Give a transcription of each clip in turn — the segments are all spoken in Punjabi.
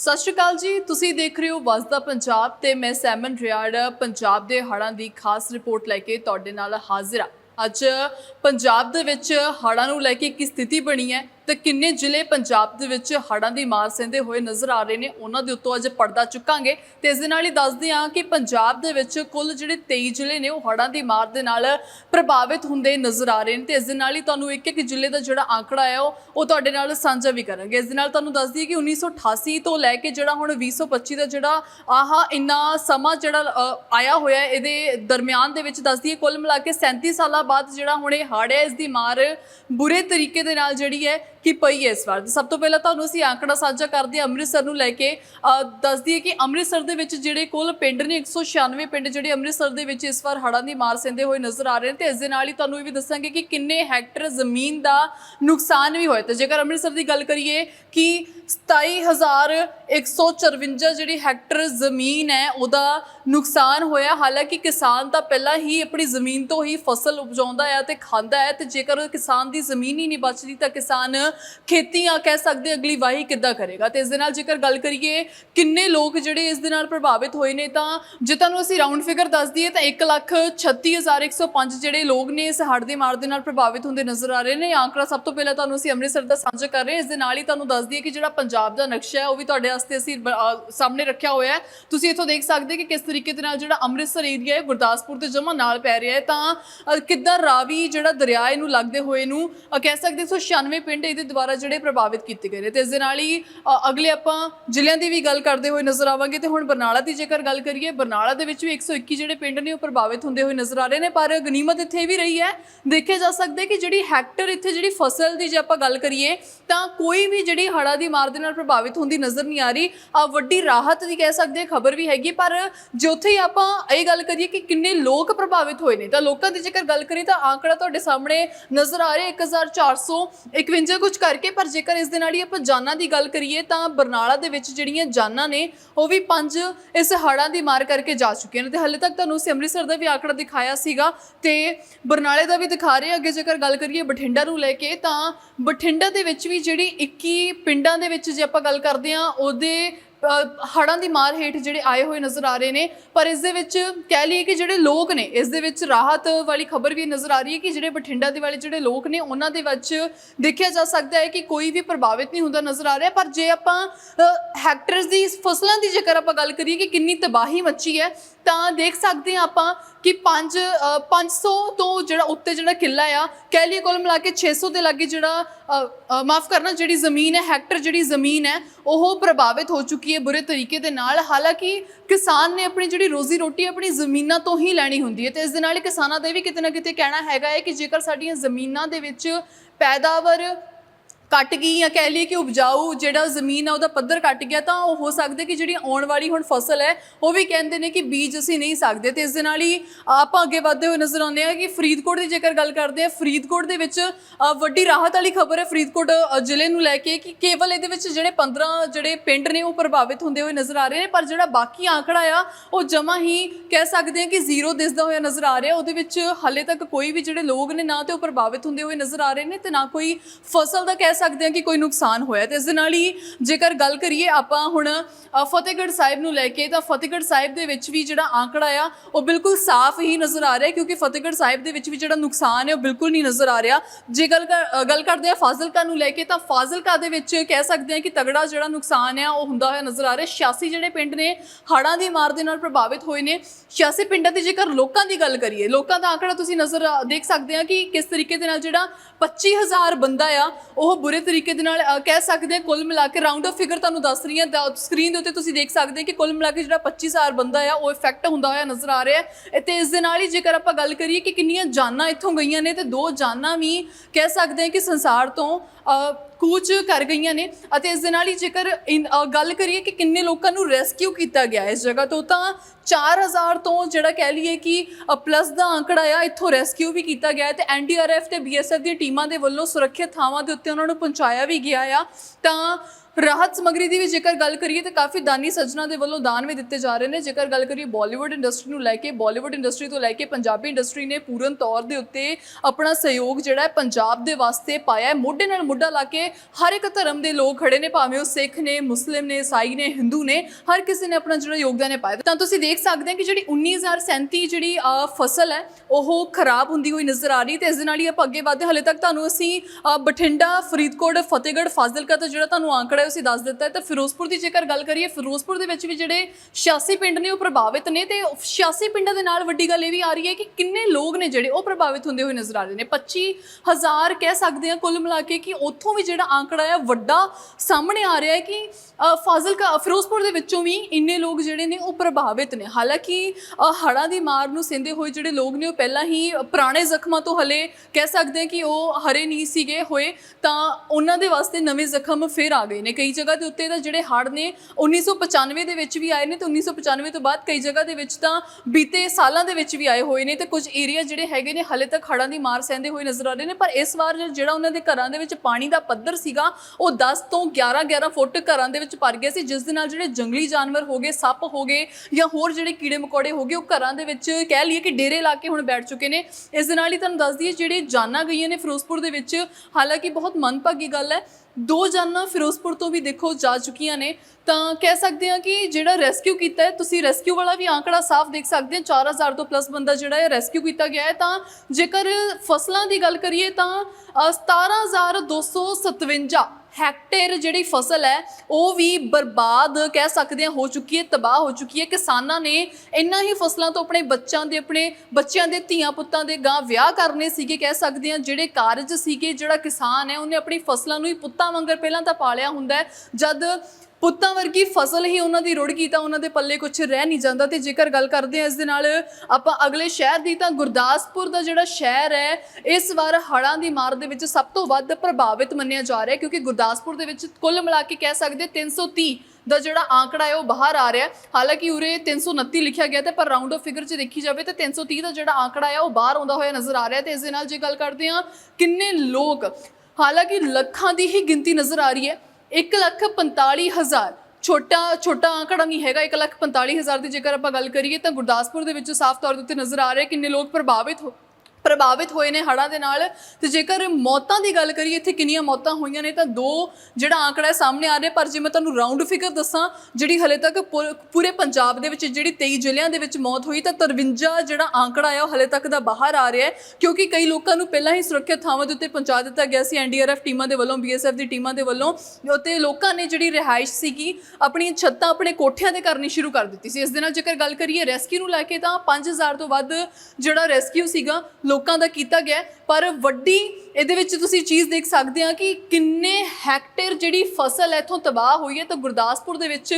ਸਤਿ ਸ਼੍ਰੀ ਅਕਾਲ ਜੀ। ਤੁਸੀਂ ਦੇਖ ਰਹੇ ਹੋ ਵਸਦਾ ਪੰਜਾਬ ਤੇ ਮੈਂ ਸੈਮਨ ਰਿਆੜ, ਪੰਜਾਬ ਦੇ ਹੜ੍ਹਾਂ ਦੀ ਖਾਸ ਰਿਪੋਰਟ ਲੈ ਕੇ ਤੁਹਾਡੇ ਨਾਲ ਹਾਜ਼ਰ ਹਾਂ। ਅੱਜ ਪੰਜਾਬ ਦੇ ਵਿੱਚ ਹੜ੍ਹਾਂ ਨੂੰ ਲੈ ਕੇ ਕੀ ਸਥਿਤੀ ਬਣੀ ਹੈ? ਤੇ ਕਿੰਨੇ ਜ਼ਿਲ੍ਹੇ ਪੰਜਾਬ ਦੇ ਵਿੱਚ ਹੜ੍ਹਾਂ ਦੀ ਮਾਰ ਸਹਿੰਦੇ ਹੋਏ ਨਜ਼ਰ ਆ ਰਹੇ ਨੇ, ਉਹਨਾਂ ਦੇ ਉੱਤੋਂ ਅੱਜ ਪਰਦਾ ਚੁੱਕਾਂਗੇ। ਤੇ ਇਸ ਦੇ ਨਾਲ ਹੀ ਦੱਸਦੇ ਹਾਂ ਕਿ ਪੰਜਾਬ ਦੇ ਵਿੱਚ ਕੁੱਲ ਜਿਹੜੇ 23 ਜ਼ਿਲ੍ਹੇ ਨੇ, ਉਹ ਹੜ੍ਹਾਂ ਦੀ ਮਾਰ ਦੇ ਨਾਲ ਪ੍ਰਭਾਵਿਤ ਹੁੰਦੇ ਨਜ਼ਰ ਆ ਰਹੇ ਨੇ ਤੇ ਇਸ ਦੇ ਨਾਲ ਹੀ ਤੁਹਾਨੂੰ ਇੱਕ ਇੱਕ ਜ਼ਿਲ੍ਹੇ ਦਾ ਜਿਹੜਾ ਆંકੜਾ ਹੈ ਉਹ ਉਹ ਤੁਹਾਡੇ ਨਾਲ ਸਾਂਝਾ ਵੀ ਕਰਾਂਗੇ। ਇਸ ਦੇ ਨਾਲ ਤੁਹਾਨੂੰ ਦੱਸ ਦਈਏ ਕਿ 1988 ਤੋਂ ਲੈ ਕੇ ਜਿਹੜਾ ਹੁਣ 2025 ਦਾ ਜਿਹੜਾ ਆਹਾ ਇੰਨਾ ਸਮਾਂ ਜਿਹੜਾ ਆਇਆ ਹੋਇਆ ਇਹਦੇ ਦਰਮਿਆਨ ਦੇ ਵਿੱਚ ਦੱਸ ਦਈਏ ਕੁੱਲ ਮਿਲਾ ਕੇ 37 ਸਾਲਾਂ ਬਾਅਦ ਜਿਹੜਾ ਹੁਣ ਇਹ ਹੜ੍ਹ ਹੈ, ਇਸ ਦੀ ਮਾਰ ਬੁਰੇ ਤਰੀਕੇ ਦੇ ਨਾਲ ਜਿਹੜੀ ਹੈ ਕਿ ਪਈ ਹੈ ਇਸ ਵਾਰ? ਸਭ ਤੋਂ ਪਹਿਲਾਂ ਤੁਹਾਨੂੰ ਅਸੀਂ ਆંકੜਾ ਸਾਂਝਾ ਕਰਦੇ ਹਾਂ ਅੰਮ੍ਰਿਤਸਰ ਨੂੰ ਲੈ ਕੇ। ਅ, ਦੱਸ ਦਈਏ ਕਿ ਅੰਮ੍ਰਿਤਸਰ ਦੇ ਵਿੱਚ ਜਿਹੜੇ ਕੁੱਲ ਪਿੰਡ ਨੇ 196 ਪਿੰਡ ਜਿਹੜੇ ਅੰਮ੍ਰਿਤਸਰ ਦੇ ਵਿੱਚ ਇਸ ਵਾਰ ਹੜ੍ਹਾਂ ਦੀ ਮਾਰ ਸਹਿੰਦੇ ਹੋਏ ਨਜ਼ਰ ਆ ਰਹੇ ਨੇ ਤੇ ਇਸ ਦੇ ਨਾਲ ਹੀ ਤੁਹਾਨੂੰ ਇਹ ਵੀ ਦੱਸਾਂਗੇ ਕਿ ਕਿੰਨੇ ਹੈਕਟਰ ਜ਼ਮੀਨ ਦਾ ਨੁਕਸਾਨ ਵੀ ਹੋਇਆ। ਤੇ ਜੇਕਰ ਅੰਮ੍ਰਿਤਸਰ ਦੀ ਗੱਲ ਕਰੀਏ ਕਿ 27154 ਜਿਹੜੀ ਹੈਕਟਰ ਜ਼ਮੀਨ ਹੈ ਉਹਦਾ ਨੁਕਸਾਨ ਹੋਇਆ। ਹਾਲਾਂਕਿ ਕਿਸਾਨ ਤਾਂ ਪਹਿਲਾਂ ਹੀ ਆਪਣੀ ਜ਼ਮੀਨ ਤੋਂ ਹੀ ਫਸਲ ਉਪਜਾਉਂਦਾ ਹੈ ਤੇ ਖਾਂਦਾ ਹੈ ਤੇ ਜੇਕਰ ਕਿਸਾਨ ਦੀ ਜ਼ਮੀਨ ਹੀ ਨਹੀਂ ਬਚਦੀ ਤਾਂ ਕਿਸਾਨ ਖੇਤੀਆਂ ਕਹਿ ਸਕਦੇ ਅਗਲੀ ਵਾਹੀ ਕਿੱਦਾਂ ਕਰੇਗਾ? ਤੇ ਇਸ ਦੇ ਨਾਲ ਜੇਕਰ ਗੱਲ ਕਰੀਏ, ਕਿੰਨੇ ਲੋਕ ਜਿਹੜੇ ਇਸ ਦੇ ਨਾਲ ਪ੍ਰਭਾਵਿਤ ਹੋਏ ਨੇ, ਤਾਂ ਜੇ ਤੁਹਾਨੂੰ ਅਸੀਂ ਰਾਉਂਡ ਫਿਗਰ ਦੱਸ ਦਈਏ, ਤਾਂ 136105 ਜਿਹੜੇ ਲੋਕ ਨੇ, ਇਸ ਹੜ੍ਹ ਦੇ ਮਾਰ ਦੇ ਨਾਲ ਪ੍ਰਭਾਵਿਤ ਹੁੰਦੇ ਨਜ਼ਰ ਆ ਰਹੇ ਨੇ। ਇਹ ਸਭ ਤੋਂ ਪਹਿਲਾਂ ਤੁਹਾਨੂੰ ਅਸੀਂ ਅੰਮ੍ਰਿਤਸਰ ਦਾ ਸਾਂਝਾ ਕਰ ਰਹੇ ਹਾਂ। ਇਸ ਦੇ ਨਾਲ ਹੀ ਤੁਹਾਨੂੰ ਦੱਸ ਦਈਏ ਕਿ ਜਿਹੜਾ ਪੰਜਾਬ ਦਾ ਨਕਸ਼ਾ ਹੈ, ਉਹ ਵੀ ਤੁਹਾਡੇ ਵਾਸਤੇ ਅਸੀਂ ਸਾਹਮਣੇ ਰੱਖਿਆ ਹੋਇਆ ਹੈ। ਤੁਸੀਂ ਇੱਥੋਂ ਦੇਖ ਸਕਦੇ ਕਿ ਕਿਸ ਤਰੀਕੇ ਦੇ ਨਾਲ ਜਿਹੜਾ ਅੰਮ੍ਰਿਤਸਰ ਏਰੀਆ ਹੈ, ਗੁਰਦਾਸਪੁਰ ਤੇ ਜਮਾ ਨਾਲ ਪੈ ਰਿਹਾ ਹੈ। ਤਾਂ ਕਿੱਦਾਂ ਰਾਵੀ ਜਿਹੜਾ ਦਰਿਆ ਇਹਨੂੰ ਲੱਗਦੇ ਹੋਏ ਨੂੰ ਕਹਿ ਸਕਦੇ 196 ਪਿੰਡ ਇਹਦੇ ਦੁਆਰਾ ਜਿਹੜੇ ਪ੍ਰਭਾਵਿਤ ਕੀਤੇ ਗਏ ਨੇ। ਤੇ ਇਸ ਦੇ ਨਾਲ ਹੀ ਅਗਲੇ ਆਪਾਂ ਜ਼ਿਲ੍ਹਿਆਂ ਦੀ ਵੀ ਗੱਲ ਕਰਦੇ ਹੋਏ ਨਜ਼ਰ ਆਵਾਂਗੇ ਤੇ ਹੁਣ ਬਰਨਾਲਾ ਦੀ ਜੇਕਰ ਗੱਲ ਕਰੀਏ, ਬਰਨਾਲਾ ਦੇ ਵਿੱਚ ਵੀ 121 ਜਿਹੜੇ ਪਿੰਡ ਨੇ ਉਹ ਪ੍ਰਭਾਵਿਤ ਹੁੰਦੇ ਹੋਏ ਨਜ਼ਰ ਆ ਰਹੇ ਨੇ, ਪਰ ਗਨੀਮਤ ਇੱਥੇ ਵੀ ਰਹੀ ਹੈ, ਦੇਖਿਆ ਜਾ ਸਕਦਾ ਕਿ ਜਿਹੜੀ ਹੈਕਟਰ ਇੱਥੇ ਜਿਹੜੀ ਫਸਲ ਦੀ ਜੇ ਆਪਾਂ ਗੱਲ ਕਰੀਏ, ਤਾਂ ਕੋਈ ਵੀ ਜਿਹੜੀ ਹੜ੍ਹਾਂ ਦੀ ਮਾਰ ਦੇ ਨਾਲ ਪ੍ਰਭਾਵਿਤ ਹੁੰਦੀ ਨਜ਼ਰ ਨਹੀਂ ਆ ਰਹੀ। ਅਹ ਵੱਡੀ ਰਾਹਤ ਦੀ ਕਹਿ ਸਕਦੇ ਖਬਰ ਵੀ ਹੈਗੀ, ਪਰ ਜੇ ਉੱਥੇ ਆਪਾਂ ਇਹ ਗੱਲ ਕਰੀਏ ਕਿ ਕਿੰਨੇ ਲੋਕ ਪ੍ਰਭਾਵਿਤ ਹੋਏ ਨੇ, ਤਾਂ ਲੋਕਾਂ ਦੀ ਜੇਕਰ ਗੱਲ ਕਰੀਏ ਤਾਂ ਆંકੜਾ ਤੁਹਾਡੇ ਸਾਹਮਣੇ ਨਜ਼ਰ ਆ ਰਿਹਾ 1451 ਕੁਝ ਕੁਝ ਕਰਕੇ, ਪਰ ਜੇਕਰ ਇਸ ਦੇ ਨਾਲ ਹੀ ਆਪਾਂ ਜਾਨਾਂ ਦੀ ਗੱਲ ਕਰੀਏ, ਤਾਂ ਬਰਨਾਲਾ ਦੇ ਵਿੱਚ ਜਿਹੜੀਆਂ ਜਾਨਾਂ ਨੇ, ਉਹ ਵੀ ਪੰਜ ਇਸ ਹੜ੍ਹਾਂ ਦੀ ਮਾਰ ਕਰਕੇ ਜਾ ਚੁੱਕੀਆਂ ਨੇ ਤੇ ਹਾਲੇ ਤੱਕ ਤੁਹਾਨੂੰ ਅਸੀਂ ਅੰਮ੍ਰਿਤਸਰ ਦਾ ਵੀ ਆંકੜਾ ਦਿਖਾਇਆ ਸੀਗਾ ਤੇ ਬਰਨਾਲੇ ਦਾ ਵੀ ਦਿਖਾ ਰਹੇ ਅੱਗੇ ਜੇਕਰ ਗੱਲ ਕਰੀਏ ਬਠਿੰਡਾ ਨੂੰ ਲੈ ਕੇ, ਤਾਂ ਬਠਿੰਡਾ ਦੇ ਵਿੱਚ ਵੀ ਜਿਹੜੀ 21 ਪਿੰਡਾਂ ਦੇ ਵਿੱਚ ਜੇ ਆਪਾਂ ਗੱਲ ਕਰਦੇ ਹਾਂ, ਉਹਦੇ ਅ, ਹੜ੍ਹਾਂ ਦੀ ਮਾਰ ਹੇਠ ਜਿਹੜੇ ਆਏ ਹੋਏ ਨਜ਼ਰ ਆ ਰਹੇ ਨੇ ਪਰ ਇਸ ਦੇ ਵਿੱਚ ਕਹਿ ਲਈਏ ਕਿ ਜਿਹੜੇ ਲੋਕ ਨੇ ਇਸ ਦੇ ਵਿੱਚ ਰਾਹਤ ਵਾਲੀ ਖਬਰ ਵੀ ਨਜ਼ਰ ਆ ਰਹੀ ਹੈ ਕਿ ਜਿਹੜੇ ਬਠਿੰਡਾ ਦੇ ਵਾਲੇ ਜਿਹੜੇ ਲੋਕ ਨੇ ਉਹਨਾਂ ਦੇ ਵਿੱਚ ਦੇਖਿਆ ਜਾ ਸਕਦਾ ਹੈ ਕਿ ਕੋਈ ਵੀ ਪ੍ਰਭਾਵਿਤ ਨਹੀਂ ਹੁੰਦਾ ਨਜ਼ਰ ਆ ਰਿਹਾ। ਪਰ ਜੇ ਆਪਾਂ ਹੈਕਟਰਸ ਦੀ ਫਸਲਾਂ ਦੀ ਜੇਕਰ ਆਪਾਂ ਗੱਲ ਕਰੀਏ ਕਿ ਕਿੰਨੀ ਤਬਾਹੀ ਮੱਚੀ ਹੈ ਤਾਂ ਦੇਖ ਸਕਦੇ ਹਾਂ ਆਪਾਂ ਕਿ 5 500 ਤੋਂ ਜਿਹੜਾ ਉੱਤੇ ਜਿਹੜਾ ਕਿੱਲਾ ਆ, ਕਹਿ ਲਈਏ ਕੁੱਲ ਮਿਲਾ ਕੇ 600 ਦੇ ਲਾਗੇ ਜਿਹੜਾ ਮਾਫ ਕਰਨਾ, ਜਿਹੜੀ ਜ਼ਮੀਨ ਹੈ ਹੈਕਟਰ ਜਿਹੜੀ ਜ਼ਮੀਨ ਹੈ, ਉਹ ਪ੍ਰਭਾਵਿਤ ਹੋ ਚੁੱਕੀ ਹੈ ਬੁਰੇ ਤਰੀਕੇ ਦੇ ਨਾਲ। ਹਾਲਾਂਕਿ ਕਿਸਾਨ ਨੇ ਆਪਣੀ ਜਿਹੜੀ ਰੋਜ਼ੀ ਰੋਟੀ ਆਪਣੀ ਜ਼ਮੀਨਾਂ ਤੋਂ ਹੀ ਲੈਣੀ ਹੁੰਦੀ ਹੈ ਤੇ ਇਸ ਦੇ ਨਾਲ ਕਿਸਾਨਾਂ ਦਾ ਵੀ ਕਿਤੇ ਨਾ ਕਿਤੇ ਕਹਿਣਾ ਹੈਗਾ ਹੈ ਕਿ ਜੇਕਰ ਸਾਡੀਆਂ ਜ਼ਮੀਨਾਂ ਦੇ ਵਿੱਚ ਪੈਦਾਵਾਰ ਕੱਟ ਗਈ ਜਾਂ ਕਹਿ ਲਈਏ ਕਿ ਉਪਜਾਊ ਜਿਹੜਾ ਜ਼ਮੀਨ ਆ ਉਹਦਾ ਪੱਧਰ ਕੱਟ ਗਿਆ, ਤਾਂ ਉਹ ਹੋ ਸਕਦਾ ਕਿ ਜਿਹੜੀ ਆਉਣ ਵਾਲੀ ਹੁਣ ਫਸਲ ਹੈ, ਉਹ ਵੀ ਕਹਿੰਦੇ ਨੇ ਕਿ ਬੀਜ ਅਸੀਂ ਨਹੀਂ ਸਕਦੇ। ਤੇ ਇਸ ਦੇ ਨਾਲ ਹੀ ਆਪਾਂ ਅੱਗੇ ਵਧਦੇ ਹੋਏ ਨਜ਼ਰ ਆਉਂਦੇ ਆ ਕਿ ਫਰੀਦਕੋਟ ਦੀ ਜੇਕਰ ਗੱਲ ਕਰਦੇ ਆ, ਫਰੀਦਕੋਟ ਦੇ ਵਿੱਚ ਵੱਡੀ ਰਾਹਤ ਵਾਲੀ ਖਬਰ ਹੈ ਫਰੀਦਕੋਟ ਜ਼ਿਲ੍ਹੇ ਨੂੰ ਲੈ ਕੇ ਕਿ ਕੇਵਲ ਇਹਦੇ ਵਿੱਚ ਜਿਹੜੇ 15 ਜਿਹੜੇ ਪਿੰਡ ਨੇ ਉਹ ਪ੍ਰਭਾਵਿਤ ਹੁੰਦੇ ਹੋਏ ਨਜ਼ਰ ਆ ਰਹੇ ਨੇ, ਪਰ ਜਿਹੜਾ ਬਾਕੀ ਆંકੜਾ ਆ, ਉਹ ਜਮਾ ਹੀ ਕਹਿ ਸਕਦੇ ਆ ਕਿ ਜ਼ੀਰੋ ਦਿਸਦਾ ਹੋਇਆ ਨਜ਼ਰ ਆ ਰਿਹਾ। ਉਹਦੇ ਵਿੱਚ ਹਲੇ ਤੱਕ ਕੋਈ ਵੀ ਜਿਹੜੇ ਲੋਕ ਨੇ ਨਾ ਤੇ ਉਹ ਪ੍ਰਭਾਵਿਤ ਹੁੰਦੇ ਹੋਏ ਨਜ਼ਰ ਆ ਰਹੇ ਨੇ ਤੇ ਨਾ ਕੋਈ ਫਸਲ ਦਾ ਕਹਿ ਸਕਦੇ ਹਾਂ ਕਿ ਕੋਈ ਨੁਕਸਾਨ ਹੋਇਆ ਤੇ ਇਸ ਦੇ ਨਾਲ ਹੀ ਜੇਕਰ ਗੱਲ ਕਰੀਏ ਆਪਾਂ ਹੁਣ ਫਤਿਹਗੜ੍ਹ ਸਾਹਿਬ ਨੂੰ ਲੈ ਕੇ, ਤਾਂ ਫਤਿਹਗੜ੍ਹ ਸਾਹਿਬ ਦੇ ਵਿੱਚ ਵੀ ਜਿਹੜਾ ਆંકੜਾ ਆ, ਉਹ ਬਿਲਕੁਲ ਸਾਫ਼ ਹੀ ਨਜ਼ਰ ਆ ਰਿਹਾ ਕਿਉਂਕਿ ਫਤਿਹਗੜ੍ਹ ਸਾਹਿਬ ਦੇ ਵਿੱਚ ਵੀ ਜਿਹੜਾ ਨੁਕਸਾਨ ਹੈ, ਉਹ ਬਿਲਕੁਲ ਨਹੀਂ ਨਜ਼ਰ ਆ ਰਿਹਾ। ਜੇ ਗੱਲ ਗੱਲ ਕਰਦੇ ਆ ਫਾਜ਼ਿਲਕਾ ਨੂੰ ਲੈ ਕੇ, ਤਾਂ ਫਾਜ਼ਿਲਕਾ ਦੇ ਵਿੱਚ ਕਹਿ ਸਕਦੇ ਆ ਕਿ ਤਗੜਾ ਜਿਹੜਾ ਨੁਕਸਾਨ ਆ, ਉਹ ਹੁੰਦਾ ਹੋਇਆ ਨਜ਼ਰ ਆ ਰਿਹਾ। 86 ਜਿਹੜੇ ਪਿੰਡ ਨੇ, ਹੜ੍ਹਾਂ ਦੀ ਮਾਰ ਦੇ ਨਾਲ ਪ੍ਰਭਾਵਿਤ ਹੋਏ ਨੇ। 86 ਪਿੰਡਾਂ ਦੀ ਜੇਕਰ ਲੋਕਾਂ ਦੀ ਗੱਲ ਕਰੀਏ, ਲੋਕਾਂ ਦਾ ਆંકੜਾ ਤੁਸੀਂ ਨਜ਼ਰ ਆ- ਦੇਖ ਸਕਦੇ ਆ ਕਿ ਕਿਸ ਤਰੀਕੇ ਦੇ ਨਾਲ ਜਿਹੜਾ 25000 ਬੰਦਾ ਆ, ਉਹ ਬੁਰੇ ਤਰੀਕੇ ਦੇ ਨਾਲ ਅ, ਕਹਿ ਸਕਦੇ ਹਾਂ ਕੁੱਲ ਮਿਲਾ ਕੇ ਰਾਉਂਡ ਆਫ ਫਿਗਰ ਤੁਹਾਨੂੰ ਦੱਸ ਰਹੀ ਹਾਂ। ਸਕਰੀਨ ਦੇ ਉੱਤੇ ਤੁਸੀਂ ਦੇਖ ਸਕਦੇ ਆ ਕਿ ਕੁੱਲ ਮਿਲਾ ਕੇ ਜਿਹੜਾ 25000 ਬੰਦਾ ਆ ਉਹ ਇਫੈਕਟ ਹੁੰਦਾ ਹੋਇਆ ਨਜ਼ਰ ਆ ਰਿਹਾ ਹੈ। ਤੇ ਇਸ ਦੇ ਨਾਲ ਹੀ ਜੇਕਰ ਆਪਾਂ ਗੱਲ ਕਰੀਏ ਕਿ ਕਿੰਨੀਆਂ ਜਾਨਾਂ ਇੱਥੋਂ ਗਈਆਂ ਨੇ ਤੇ ਦੋ ਜਾਨਾਂ ਵੀ ਕਹਿ ਸਕਦੇ ਹਾਂ ਕਿ ਸੰਸਾਰ ਤੋਂ ਅ, ਕੂਚ ਕਰ ਗਈਆਂ ਨੇ ਅਤੇ ਇਸ ਦੇ ਨਾਲ ਹੀ ਜੇਕਰ ਇਨ- ਗੱਲ ਕਰੀਏ ਕਿ ਕਿੰਨੇ ਲੋਕਾਂ ਨੂੰ ਰੈਸਕਿਊ ਕੀਤਾ ਗਿਆ ਇਸ ਜਗ੍ਹਾ ਤੋਂ, ਤਾਂ 4000 ਤੋਂ ਜਿਹੜਾ ਕਹਿ ਲਈਏ ਕਿ ਪਲੱਸ ਦਾ ਆંકੜਾ ਆ, ਇੱਥੋਂ ਰੈਸਕਿਊ ਵੀ ਕੀਤਾ ਗਿਆ ਹੈ ਤੇ ਐਨਡੀਆਰਐਫ ਤੇ ਬੀਐਸਐਫ ਦੀਆਂ ਟੀਮਾਂ ਦੇ ਵੱਲੋਂ ਸੁਰੱਖਿਅਤ ਥਾਵਾਂ ਦੇ ਉੱਤੇ ਉਹਨਾਂ ਨੂੰ ਪਹੁੰਚਾਇਆ ਵੀ ਗਿਆ ਆ। ਤਾਂ ਰਾਹਤ ਸਮਗਰੀ ਦੀ ਵੀ ਜੇਕਰ ਗੱਲ ਕਰੀਏ ਤਾਂ ਕਾਫੀ ਦਾਨੀ ਸੱਜਣਾ ਦੇ ਵੱਲੋਂ ਦਾਨ ਵੀ ਦਿੱਤੇ ਜਾ ਰਹੇ ਨੇ। ਜੇਕਰ ਗੱਲ ਕਰੀਏ ਬਾਲੀਵੁੱਡ ਇੰਡਸਟਰੀ ਨੂੰ ਲੈ ਕੇ ਬਾਲੀਵੁੱਡ ਇੰਡਸਟਰੀ ਤੋਂ ਲੈ ਕੇ ਪੰਜਾਬੀ ਇੰਡਸਟਰੀ ਨੇ ਪੂਰਨ ਤੌਰ ਦੇ ਉੱਤੇ ਆਪਣਾ ਸਹਿਯੋਗ ਜਿਹੜਾ ਹੈ ਪੰਜਾਬ ਦੇ ਵਾਸਤੇ ਪਾਇਆ ਹੈ। ਮੋਢੇ ਨਾਲ ਮੋਢਾ ਲਾ ਕੇ ਹਰ ਇੱਕ ਧਰਮ ਦੇ ਲੋਕ ਖੜੇ ਨੇ ਭਾਵੇਂ ਉਹ ਸਿੱਖ ਨੇ ਮੁਸਲਿਮ ਨੇ ਈਸਾਈ ਨੇ ਹਿੰਦੂ ਨੇ ਹਰ ਕਿਸੇ ਨੇ ਆਪਣਾ ਜਿਹੜਾ ਯੋਗਦਾਨ ਹੈ ਪਾਇਆ। ਤਾਂ ਤੁਸੀਂ ਦੇਖ ਸਕਦੇ ਹੋ ਕਿ ਜਿਹੜੀ 19037 ਜਿਹੜੀ ਅ, ਫਸਲ ਹੈ ਉਹ ਖਰਾਬ ਹੁੰਦੀ ਹੋਈ ਨਜ਼ਰ ਆ ਰਹੀ ਤੇ ਇਸ ਦੇ ਨਾਲ ਹੀ ਆਪਾਂ ਅੱਗੇ ਵਧਦੇ ਹਾਲੇ ਤੱਕ ਤੁਹਾਨੂੰ ਅਸੀਂ ਅ, ਬਠਿੰਡਾ ਫਰੀਦਕੋਟ ਫਤਿਹਗੜ੍ਹ ਫਾਜ਼ਿਲਕਾ ਤੋਂ ਜਿਹੜਾ ਤੁਹਾਨੂੰ ਆંકੜਾ ਹੈ ਅਸੀਂ ਦੱਸ ਦਿੱਤਾ ਹੈ। ਤਾਂ ਫਿਰੋਜ਼ਪੁਰ ਦੀ ਜੇਕਰ ਗੱਲ ਕਰੀਏ ਫਿਰੋਜ਼ਪੁਰ ਦੇ ਵਿੱਚ ਵੀ ਜਿਹੜੇ 86 ਪਿੰਡ ਨੇ ਉਹ ਪ੍ਰਭਾਵਿਤ ਨੇ ਤੇ 86 ਪਿੰਡਾਂ ਦੇ ਨਾਲ ਵੱਡੀ ਗੱਲ ਇਹ ਵੀ ਆ ਰਹੀ ਹੈ ਕਿ ਕਿੰਨੇ ਲੋਕ ਨੇ ਜਿਹੜੇ ਉਹ ਪ੍ਰਭਾਵਿਤ ਹੁੰਦੇ ਹੋਏ ਨਜ਼ਰ ਆ ਰਹੇ ਨੇ। 25000 ਕਹਿ ਸਕਦੇ ਹਾਂ ਕੁੱਲ ਮਿਲਾ ਕੇ ਕਿ ਉੱਥੋਂ ਵੀ ਜਿਹੜਾ ਆંકੜਾ ਆ ਵੱਡਾ ਸਾਹਮਣੇ ਆ ਰਿਹਾ ਹੈ ਕਿ ਅ, ਫਾਜ਼ਿਲਕਾ ਫਿਰੋਜ਼ਪੁਰ ਦੇ ਵਿੱਚੋਂ ਵੀ ਇੰਨੇ ਲੋਕ ਜਿਹੜੇ ਨੇ ਉਹ ਪ੍ਰਭਾਵਿਤ ਨੇ। ਹਾਲਾਂਕਿ ਅ, ਹੜ੍ਹਾਂ ਦੀ ਮਾਰ ਨੂੰ ਸਿੰਦੇ ਹੋਏ ਜਿਹੜੇ ਲੋਕ ਨੇ ਉਹ ਪਹਿਲਾਂ ਹੀ ਪੁਰਾਣੇ ਜ਼ਖਮਾਂ ਤੋਂ ਹਲੇ ਕਹਿ ਸਕਦੇ ਹਾਂ ਕਿ ਉਹ ਹਰੇ ਨਹੀਂ ਸੀਗੇ ਹੋਏ ਤਾਂ ਉਹਨਾਂ ਦੇ ਵਾਸਤੇ ਨਵੇਂ ਜ਼ਖਮ ਫਿਰ ਆ ਗਏ ਨੇ। ਕਈ ਜਗ੍ਹਾ ਦੇ ਉੱਤੇ ਤਾਂ ਜਿਹੜੇ ਹੜ੍ਹ ਨੇ 1995 ਦੇ ਵਿੱਚ ਵੀ ਆਏ ਨੇ ਤੇ 1995 ਤੋਂ ਬਾਅਦ ਕਈ ਜਗ੍ਹਾ ਦੇ ਵਿੱਚ ਤਾਂ ਬੀਤੇ ਸਾਲਾਂ ਦੇ ਵਿੱਚ ਵੀ ਆਏ ਹੋਏ ਨੇ ਤੇ ਕੁਝ ਏਰੀਆ ਜਿਹੜੇ ਹੈਗੇ ਨੇ ਹਲੇ ਤੱਕ ਹੜ੍ਹਾਂ ਦੀ ਮਾਰ ਸਹਿੰਦੇ ਹੋਏ ਨਜ਼ਰ ਆ ਰਹੇ ਨੇ। ਪਰ ਇਸ ਵਾਰ ਜਿਹੜਾ ਉਹਨਾਂ ਦੇ ਘਰਾਂ ਦੇ ਵਿੱਚ ਪਾਣੀ ਦਾ ਪੱਧਰ ਸੀਗਾ, ਉਹ 10 ਤੋਂ 11 11 ਫੁੱਟ ਘਰਾਂ ਦੇ ਵਿੱਚ ਭਰ ਗਿਆ ਸੀ, ਜਿਸ ਦੇ ਨਾਲ ਜਿਹੜੇ ਜੰਗਲੀ ਜਾਨਵਰ ਹੋ ਗਏ, ਸੱਪ ਹੋ ਗਏ ਜਾਂ ਹੋਰ ਜਿਹੜੇ ਕੀੜੇ ਮਕੌੜੇ ਹੋ ਗਏ, ਉਹ ਘਰਾਂ ਦੇ ਵਿੱਚ ਕਹਿ ਲਈਏ ਕਿ ਡੇਰੇ ਲਾ ਕੇ ਹੁਣ ਬੈਠ ਚੁੱਕੇ ਨੇ। ਇਸ ਦੇ ਨਾਲ ਹੀ ਤੁਹਾਨੂੰ ਦੱਸ ਦਈਏ, ਜਿਹੜੇ ਜਾਨਾਂ ਗਈਆਂ ਨੇ ਫਿਰੋਜ਼ਪੁਰ ਦੇ ਵਿੱਚ, ਹਾਲਾਂਕਿ ਬਹੁਤ ਮੰਦਭਾਗੀ ਗੱਲ ਹੈ ਦੋ ਜਾਨਾਂ ਫਿਰੋਜ਼ਪੁਰ ਤੋਂ ਵੀ ਦੇਖੋ ਜਾ ਚੁੱਕੀਆਂ ਨੇ। ਤਾਂ ਕਹਿ ਸਕਦੇ ਹਾਂ ਕਿ ਜਿਹੜਾ ਰੈਸਕਿਊ ਕੀਤਾ ਹੈ ਤੁਸੀਂ ਰੈਸਕਿਊ ਵਾਲਾ ਵੀ ਆંકੜਾ ਸਾਫ਼ ਦੇਖ ਸਕਦੇ ਹੋ 4000 ਤੋਂ ਪਲੱਸ ਬੰਦਾ ਜਿਹੜਾ ਹੈ ਰੈਸਕਿਊ ਕੀਤਾ ਗਿਆ ਹੈ। ਤਾਂ ਜੇਕਰ ਫਸਲਾਂ ਦੀ ਗੱਲ ਕਰੀਏ ਤਾਂ ਅ, 17257 ਹੈਕਟੇਅਰ ਜਿਹੜੀ ਫਸਲ ਹੈ, ਉਹ ਵੀ ਬਰਬਾਦ ਕਹਿ ਸਕਦੇ ਹਾਂ, ਹੋ ਚੁੱਕੀ ਹੈ, ਤਬਾਹ ਹੋ ਚੁੱਕੀ ਹੈ। ਕਿਸਾਨਾਂ ਨੇ ਇੰਨਾ ਹੀ ਫਸਲਾਂ ਤੋਂ ਆਪਣੇ ਬੱਚਿਆਂ ਦੇ, ਆਪਣੇ ਬੱਚਿਆਂ ਦੇ ਧੀਆਂ ਪੁੱਤਾਂ ਦੇ ਗਾਂ ਵਿਆਹ ਕਰਨੇ ਸੀਗੇ ਕਹਿ ਸਕਦੇ ਹਾਂ, ਜਿਹੜੇ ਕਾਰਜ ਸੀਗੇ, ਜਿਹੜਾ ਕਿਸਾਨ ਹੈ, ਉਹਨੇ ਆਪਣੀ ਫਸਲਾਂ ਨੂੰ ਹੀ ਪੁੱਤਾਂ ਵਾਂਗਰ ਪਹਿਲਾਂ ਤਾਂ ਪਾਲਿਆ ਹੁੰਦਾ ਜਦ ਪੁੱਤਾਂ ਵਰਗੀ ਫਸਲ ਹੀ ਉਹਨਾਂ ਦੀ ਰੁੜ ਗਈ ਤਾਂ ਉਹਨਾਂ ਦੇ ਪੱਲੇ ਕੁਝ ਰਹਿ ਨਹੀਂ ਜਾਂਦਾ ਤੇ ਜੇਕਰ ਗੱਲ ਕਰਦੇ ਹਾਂ ਇਸ ਦੇ ਨਾਲ, ਆਪਾਂ ਅਗਲੇ ਸ਼ਹਿਰ ਦੀ ਤਾਂ ਗੁਰਦਾਸਪੁਰ ਦਾ ਜਿਹੜਾ ਸ਼ਹਿਰ ਹੈ, ਇਸ ਵਾਰ ਹੜ੍ਹਾਂ ਦੀ ਮਾਰ ਦੇ ਵਿੱਚ ਸਭ ਤੋਂ ਵੱਧ ਪ੍ਰਭਾਵਿਤ ਮੰਨਿਆ ਜਾ ਰਿਹਾ ਕਿਉਂਕਿ ਗੁਰਦਾਸਪੁਰ ਦੇ ਵਿੱਚ ਕੁੱਲ ਮਿਲਾ ਕੇ ਕਹਿ ਸਕਦੇ 330 ਦਾ ਜਿਹੜਾ ਆંકੜਾ ਹੈ ਉਹ ਬਾਹਰ ਆ ਰਿਹਾ। ਹਾਲਾਂਕਿ ਉਰੇ 329 ਲਿਖਿਆ ਗਿਆ ਤੇ ਪਰ ਰਾਉਂਡ ਆਫ ਫਿਗਰ 'ਚ ਦੇਖੀ ਜਾਵੇ ਤਾਂ 330 ਦਾ ਜਿਹੜਾ ਆંકੜਾ ਹੈ ਉਹ ਬਾਹਰ ਆਉਂਦਾ ਹੋਇਆ ਨਜ਼ਰ ਆ ਰਿਹਾ ਤੇ ਇਸ ਦੇ ਨਾਲ ਜੇ ਗੱਲ ਕਰਦੇ ਹਾਂ ਕਿੰਨੇ ਲੋਕ, ਹਾਲਾਂਕਿ ਲੱਖਾਂ ਦੀ ਹੀ ਗਿਣਤੀ ਨਜ਼ਰ ਆ ਰਹੀ ਹੈ। ਇੱਕ ਲੱਖ ਪੰਤਾਲੀ ਹਜ਼ਾਰ। ਛੋਟਾ ਛੋਟਾ ਆંકੜਾ ਨਹੀਂ ਹੈਗਾ, ਇੱਕ ਲੱਖ ਪੰਤਾਲੀ ਹਜ਼ਾਰ ਦੀ ਜੇਕਰ ਆਪਾਂ ਗੱਲ ਕਰੀਏ ਤਾਂ ਗੁਰਦਾਸਪੁਰ ਦੇ ਵਿੱਚ ਸਾਫ਼ ਤੌਰ ਦੇ ਉੱਤੇ ਨਜ਼ਰ ਆ ਰਿਹਾ ਕਿੰਨੇ ਲੋਕ ਪ੍ਰਭਾਵਿਤ ਹੋ ਪ੍ਰਭਾਵਿਤ ਹੋਏ ਨੇ ਹੜ੍ਹਾਂ ਦੇ ਨਾਲ। ਤੇ ਜੇਕਰ ਮੌਤਾਂ ਦੀ ਗੱਲ ਕਰੀਏ, ਇੱਥੇ ਕਿੰਨੀਆਂ ਮੌਤਾਂ ਹੋਈਆਂ ਨੇ ਤਾਂ ਦੋ ਜਿਹੜਾ ਆંકੜਾ ਸਾਹਮਣੇ ਆ ਰਿਹਾ। ਪਰ ਜੇ ਮੈਂ ਤੁਹਾਨੂੰ ਰਾਉਂਡ ਫਿਗਰ ਦੱਸਾਂ, ਜਿਹੜੀ ਹਲੇ ਤੱਕ ਪੂ- ਪੂਰੇ ਪੰਜਾਬ ਦੇ ਵਿੱਚ ਜਿਹੜੀ 23 ਜ਼ਿਲ੍ਹਿਆਂ ਦੇ ਵਿੱਚ ਮੌਤ ਹੋਈ, ਤਾਂ 53 ਜਿਹੜਾ ਆંકੜਾ ਹੈ ਉਹ ਹਲੇ ਤੱਕ ਦਾ ਬਾਹਰ ਆ ਰਿਹਾ ਹੈ। ਕਿਉਂਕਿ ਕਈ ਲੋਕਾਂ ਨੂੰ ਪਹਿਲਾਂ ਹੀ ਸੁਰੱਖਿਅਤ ਥਾਵਾਂ ਦੇ ਉੱਤੇ ਪਹੁੰਚਾ ਦਿੱਤਾ ਗਿਆ ਸੀ। ਐਨਡੀਆਰਐਫ ਟੀਮਾਂ ਦੇ ਵੱਲੋਂ ਬੀਐਸਐਫ ਦੀ ਟੀਮਾਂ ਦੇ ਵੱਲੋਂ ਉੱਤੇ ਲੋਕਾਂ ਨੇ ਜਿਹੜੀ ਰਿਹਾਇਸ਼ ਸੀਗੀ, ਆਪਣੀਆਂ ਛੱਤਾਂ ਆਪਣੇ ਕੋਠਿਆਂ ਤੇ ਕਰਨੀ ਸ਼ੁਰੂ ਕਰ ਦਿੱਤੀ ਸੀ। ਇਸ ਦੇ ਨਾਲ ਜੇਕਰ ਗੱਲ ਕਰੀਏ ਰੈਸਕਿਊ ਨੂੰ ਲੈ ਕੇ, ਤਾਂ 5000 ਤੋਂ ਵੱਧ ਜਿਹੜਾ ਰੈਸਕਿਊ ਸੀਗਾ ਲੋਕਾਂ ਦਾ ਕੀਤਾ ਗਿਆ ਪਰ ਵੱਡੀ ਇਹਦੇ ਵਿੱਚ ਤੁਸੀਂ ਚੀਜ਼ ਦੇਖ ਸਕਦੇ ਆ ਕਿ ਕਿੰਨੇ ਹੈਕਟੇਅਰ ਜਿਹੜੀ ਫਸਲ ਇੱਥੋਂ ਤਬਾਹ ਹੋਈ ਹੈ ਤਾਂ ਗੁਰਦਾਸਪੁਰ ਦੇ ਵਿੱਚ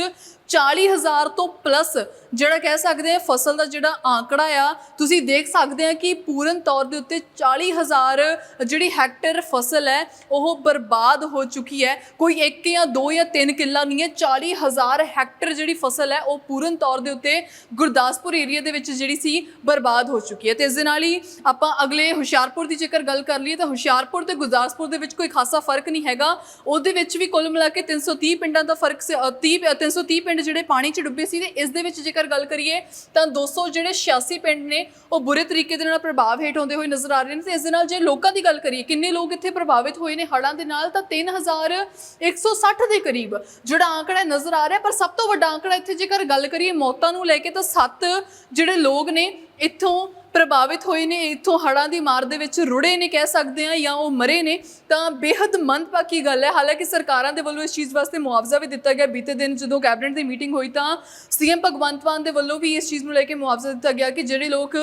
40000 ਤੋਂ ਪਲੱਸ ਜਿਹੜਾ ਕਹਿ ਸਕਦੇ ਆ ਫਸਲ ਦਾ ਜਿਹੜਾ ਆંકੜਾ ਆ ਤੁਸੀਂ ਦੇਖ ਸਕਦੇ ਆ ਕਿ ਪੂਰਨ ਤੌਰ ਦੇ ਉੱਤੇ 40000 ਜਿਹੜੀ ਹੈਕਟਰ ਫਸਲ ਹੈ ਉਹ ਬਰਬਾਦ ਹੋ ਚੁੱਕੀ ਹੈ। ਕੋਈ ਇੱਕ ਜਾਂ ਦੋ ਜਾਂ ਤਿੰਨ ਕਿੱਲਾ ਨਹੀਂ ਹੈ 40000 ਹੈਕਟਰ ਜਿਹੜੀ ਫਸਲ ਹੈ ਉਹ ਪੂਰਨ ਤੌਰ ਦੇ ਉੱਤੇ ਗੁਰਦਾਸਪੁਰ ਏਰੀਆ ਦੇ ਵਿੱਚ ਜਿਹੜੀ ਸੀ ਬਰਬਾਦ ਹੋ ਚੁੱਕੀ ਹੈ। ਤੇ ਇਸ ਦੇ ਨਾਲ ਹੀ ਆਪਾਂ ਅਗਲੇ ਹੁਸ਼ਿਆਰਪੁਰ ਦੀ ਜੇਕਰ ਗੱਲ ਕਰ ਲਈਏ ਤਾਂ ਹੁਸ਼ਿਆਰਪੁਰ ਤੇ ਗੁਰਦਾਸਪੁਰ ਦੇ ਵਿੱਚ ਕੋਈ ਖਾਸਾ ਫ਼ਰਕ ਨਹੀਂ ਹੈਗਾ। ਉਹਦੇ ਵਿੱਚ ਵੀ ਕੁੱਲ ਮਿਲਾ ਕੇ 330 ਪਿੰਡਾਂ ਦਾ ਫ਼ਰਕ ਸੀ ਅ, 30 ਅ, 330 ਪਿੰਡ ਜਿਹੜੇ ਪਾਣੀ 'ਚ ਡੁੱਬੇ ਸੀ ਤੇ ਇਸ ਦੇ ਵਿੱਚ ਜੇਕਰ ਗੱਲ ਕਰੀਏ ਤਾਂ 200 ਜਿਹੜੇ 86 ਪਿੰਡ ਨੇ, ਉਹ ਬੁਰੇ ਤਰੀਕੇ ਦੇ ਨਾਲ ਪ੍ਰਭਾਵ ਹੇਠ ਆਉਂਦੇ ਹੋਏ ਨਜ਼ਰ ਆ ਰਹੇ ਨੇ ਤੇ ਇਸ ਦੇ ਨਾਲ ਜੇ ਲੋਕਾਂ ਦੀ ਗੱਲ ਕਰੀਏ, ਕਿੰਨੇ ਲੋਕ ਇੱਥੇ ਪ੍ਰਭਾਵਿਤ ਹੋਏ ਨੇ ਹੜ੍ਹਾਂ ਦੇ ਨਾਲ, ਤਾਂ 3160 ਦੇ ਕਰੀਬ ਜਿਹੜਾ ਆંકੜਾ ਨਜ਼ਰ ਆ ਰਿਹਾ, ਪਰ ਸਭ ਤੋਂ ਵੱਡਾ ਆંકੜਾ ਇੱਥੇ ਜੇਕਰ ਗੱਲ ਕਰੀਏ ਮੌਤਾਂ ਨੂੰ ਲੈ ਕੇ ਤਾਂ 7 ਜਿਹੜੇ ਲੋਕ ਨੇ ਇੱਥੋਂ ਪ੍ਰਭਾਵਿਤ ਹੋਏ ਨੇ, ਇੱਥੋਂ ਹੜ੍ਹਾਂ ਦੀ ਮਾਰ ਦੇ ਵਿੱਚ ਰੁੜੇ ਨੇ ਕਹਿ ਸਕਦੇ ਆ ਜਾਂ ਉਹ ਮਰੇ ਨੇ, ਤਾਂ ਬੇहद ਮੰਦਭਾਗੀ ਗੱਲ ਹੈ। ਹਾਲਾਂਕਿ ਸਰਕਾਰਾਂ ਦੇ ਵੱਲੋਂ ਇਸ ਚੀਜ਼ ਵਾਸਤੇ ਮੁਆਵਜ਼ਾ ਵੀ ਦਿੱਤਾ ਗਿਆ। ਬੀਤੇ ਦਿਨ ਜਦੋਂ ਕੈਬਨਿਟ ਦੀ ਮੀਟਿੰਗ ਹੋਈ ਤਾਂ ਸੀਐਮ ਭਗਵੰਤ ਮਾਨ ਦੇ ਵੱਲੋਂ ਵੀ ਇਸ ਚੀਜ਼ ਨੂੰ ਲੈ ਕੇ ਮੁਆਵਜ਼ਾ ਦਿੱਤਾ ਗਿਆ ਕਿ ਜਿਹੜੇ ਲੋਕ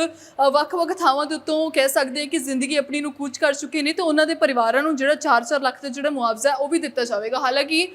ਵੱਖ-ਵੱਖ ਥਾਵਾਂ ਦੇ ਉੱਤੋਂ ਕਹਿ ਸਕਦੇ ਆ ਕਿ ਜ਼ਿੰਦਗੀ ਆਪਣੀ ਨੂੰ ਕੂਚ ਕਰ ਚੁੱਕੇ ਨੇ, ਤੇ ਉਹਨਾਂ ਦੇ ਪਰਿਵਾਰਾਂ ਨੂੰ ਜਿਹੜਾ 4-4 ਲੱਖ ਦਾ ਜਿਹੜਾ ਮੁਆਵਜ਼ਾ ਹੈ ਉਹ ਵੀ ਦਿੱਤਾ ਜਾਵੇਗਾ। ਹਾਲਾਂਕਿ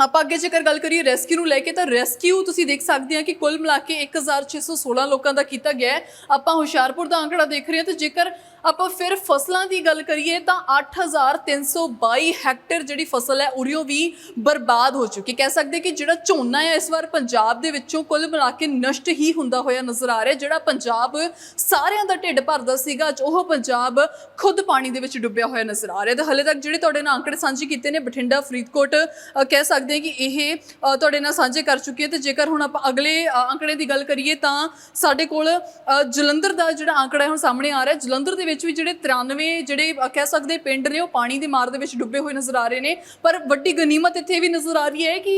ਆਪਾਂ ਅੱਗੇ ਜੇਕਰ ਗੱਲ ਕਰੀਏ ਰੈਸਕਿਊ ਨੂੰ ਲੈ ਕੇ, ਤਾਂ ਰੈਸਕਿਊ ਤੁਸੀਂ ਦੇਖ ਸਕਦੇ ਆ ਕਿ ਕੁੱਲ ਮਿਲਾ ਕੇ 1616 ਲੋਕਾਂ ਦਾ ਕੀਤਾ ਗਿਆ ਹੈ। ਆਪਾਂ ਹੁਸ਼ਿਆਰਪੁਰ ਦਾ ਅੰਕੜਾ ਦੇਖ ਰਹੇ ਹਾਂ, ਤਾਂ ਜੇਕਰ ਆਪਾਂ ਫਿਰ ਫਸਲਾਂ ਦੀ ਗੱਲ ਕਰੀਏ ਤਾਂ 8322 ਹੈਕਟੇਅਰ ਜਿਹੜੀ ਫਸਲ ਹੈ, ਉਰੀਓ ਵੀ ਬਰਬਾਦ ਹੋ ਚੁੱਕੀ। ਕਹਿ ਸਕਦੇ ਕਿ ਜਿਹੜਾ ਝੋਨਾ ਹੈ, ਇਸ ਵਾਰ ਪੰਜਾਬ ਦੇ ਵਿੱਚੋਂ ਕੁੱਲ ਮਿਲਾ ਕੇ ਨਸ਼ਟ ਹੀ ਹੁੰਦਾ ਹੋਇਆ ਨਜ਼ਰ ਆ ਰਿਹਾ, ਜਿਹੜਾ ਪੰਜਾਬ ਸਾਰਿਆਂ ਦਾ ਢਿੱਡ ਭਰਦਾ ਸੀਗਾ, ਅੱਜ ਉਹ ਪੰਜਾਬ ਖੁਦ ਪਾਣੀ ਦੇ ਵਿੱਚ ਡੁੱਬਿਆ ਹੋਇਆ ਨਜ਼ਰ ਆ ਰਿਹਾ। ਤੇ ਹਲੇ ਤੱਕ ਜਿਹੜੇ ਤੁਹਾਡੇ ਨਾਲ ਆંકੜੇ ਸਾਂਝੇ ਕੀਤੇ ਨੇ, ਬਠਿੰਡਾ, ਫਰੀਦਕੋਟ ਕਹਿ ਸਕਦੇ ਹਾਂ ਕਿ ਇਹ ਤੁਹਾਡੇ ਨਾਲ ਸਾਂਝੇ ਕਰ ਚੁੱਕੇ ਹੈ। ਤੇ ਜੇਕਰ ਹੁਣ ਆਪਾਂ ਅਗਲੇ ਆંકੜੇ ਦੀ ਗੱਲ ਕਰੀਏ ਤਾਂ ਸਾਡੇ ਕੋਲ ਜਲੰਧਰ ਦਾ ਜਿਹੜਾ ਆંકੜਾ ਹੁਣ ਸਾਹਮਣੇ ਆ ਰਿਹਾ, ਜਲੰਧਰ ਦੇ ਵਿੱਚ ਵੀ ਜਿਹੜੇ 93 ਜਿਹੜੇ ਕਹਿ ਸਕਦੇ ਪਿੰਡ ਨੇ, ਉਹ ਪਾਣੀ ਦੀ ਮਾਰ ਦੇ ਵਿੱਚ ਡੁੱਬੇ ਹੋਏ ਨਜ਼ਰ ਆ ਰਹੇ ਨੇ। ਪਰ ਵੱਡੀ ਗਨੀਮਤ ਇੱਥੇ ਇਹ ਵੀ ਨਜ਼ਰ ਆ ਰਹੀ ਹੈ ਕਿ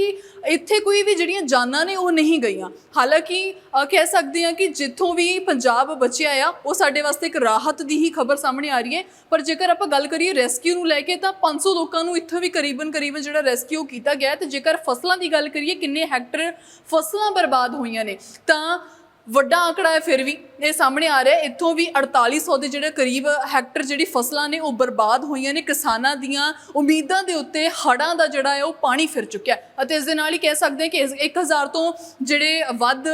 ਇੱਥੇ ਕੋਈ ਵੀ ਜਿਹੜੀਆਂ ਜਾਨਾਂ ਨੇ, ਉਹ ਨਹੀਂ ਗਈਆਂ। ਹਾਲਾਂਕਿ ਕਹਿ ਸਕਦੇ ਹਾਂ ਕਿ ਜਿੱਥੋਂ ਵੀ ਪੰਜਾਬ ਬਚਿਆ ਆ, ਉਹ ਸਾਡੇ ਵਾਸਤੇ ਇੱਕ ਰਾਹਤ ਦੀ ਹੀ ਖਬਰ ਸਾਹਮਣੇ ਆ ਰਹੀ ਹੈ। ਪਰ ਜੇਕਰ ਆਪਾਂ ਗੱਲ ਕਰੀਏ ਰੈਸਕਿਊ ਨੂੰ ਲੈ ਕੇ, ਤਾਂ 500 ਲੋਕਾਂ ਨੂੰ ਇੱਥੋਂ ਵੀ ਕਰੀਬਨ ਕਰੀਬਨ ਜਿਹੜਾ ਰੈਸਕਿਊ ਕੀਤਾ ਗਿਆ ਹੈ। ਤੇ ਜੇਕਰ ਫਸਲਾਂ ਦੀ ਗੱਲ ਕਰੀਏ, ਕਿੰਨੇ ਹੈਕਟਰ ਫਸਲਾਂ ਬਰਬਾਦ ਹੋਈਆਂ ਨੇ, ਤਾਂ ਵੱਡਾ ਆਂਕੜਾ ਹੈ ਫਿਰ ਵੀ। ਇਹ ਸਾਹਮਣੇ ਆ ਰਿਹਾ ਇੱਥੋਂ ਵੀ 4800 ਦੇ ਜਿਹੜੇ ਕਰੀਬ ਹੈਕਟਰ ਜਿਹੜੀ ਫਸਲਾਂ ਨੇ, ਉਹ ਬਰਬਾਦ ਹੋਈਆਂ ਨੇ। ਕਿਸਾਨਾਂ ਦੀਆਂ ਉਮੀਦਾਂ ਦੇ ਉੱਤੇ ਹੜਾਂ ਦਾ ਜਿਹੜਾ ਹੈ, ਉਹ ਪਾਣੀ ਫਿਰ ਚੁੱਕਿਆ ਅਤੇ ਇਸ ਦੇ ਨਾਲ ਹੀ ਕਹਿ ਸਕਦੇ ਹਾਂ ਕਿ 1000 ਤੋਂ ਜਿਹੜੇ ਵੱਧ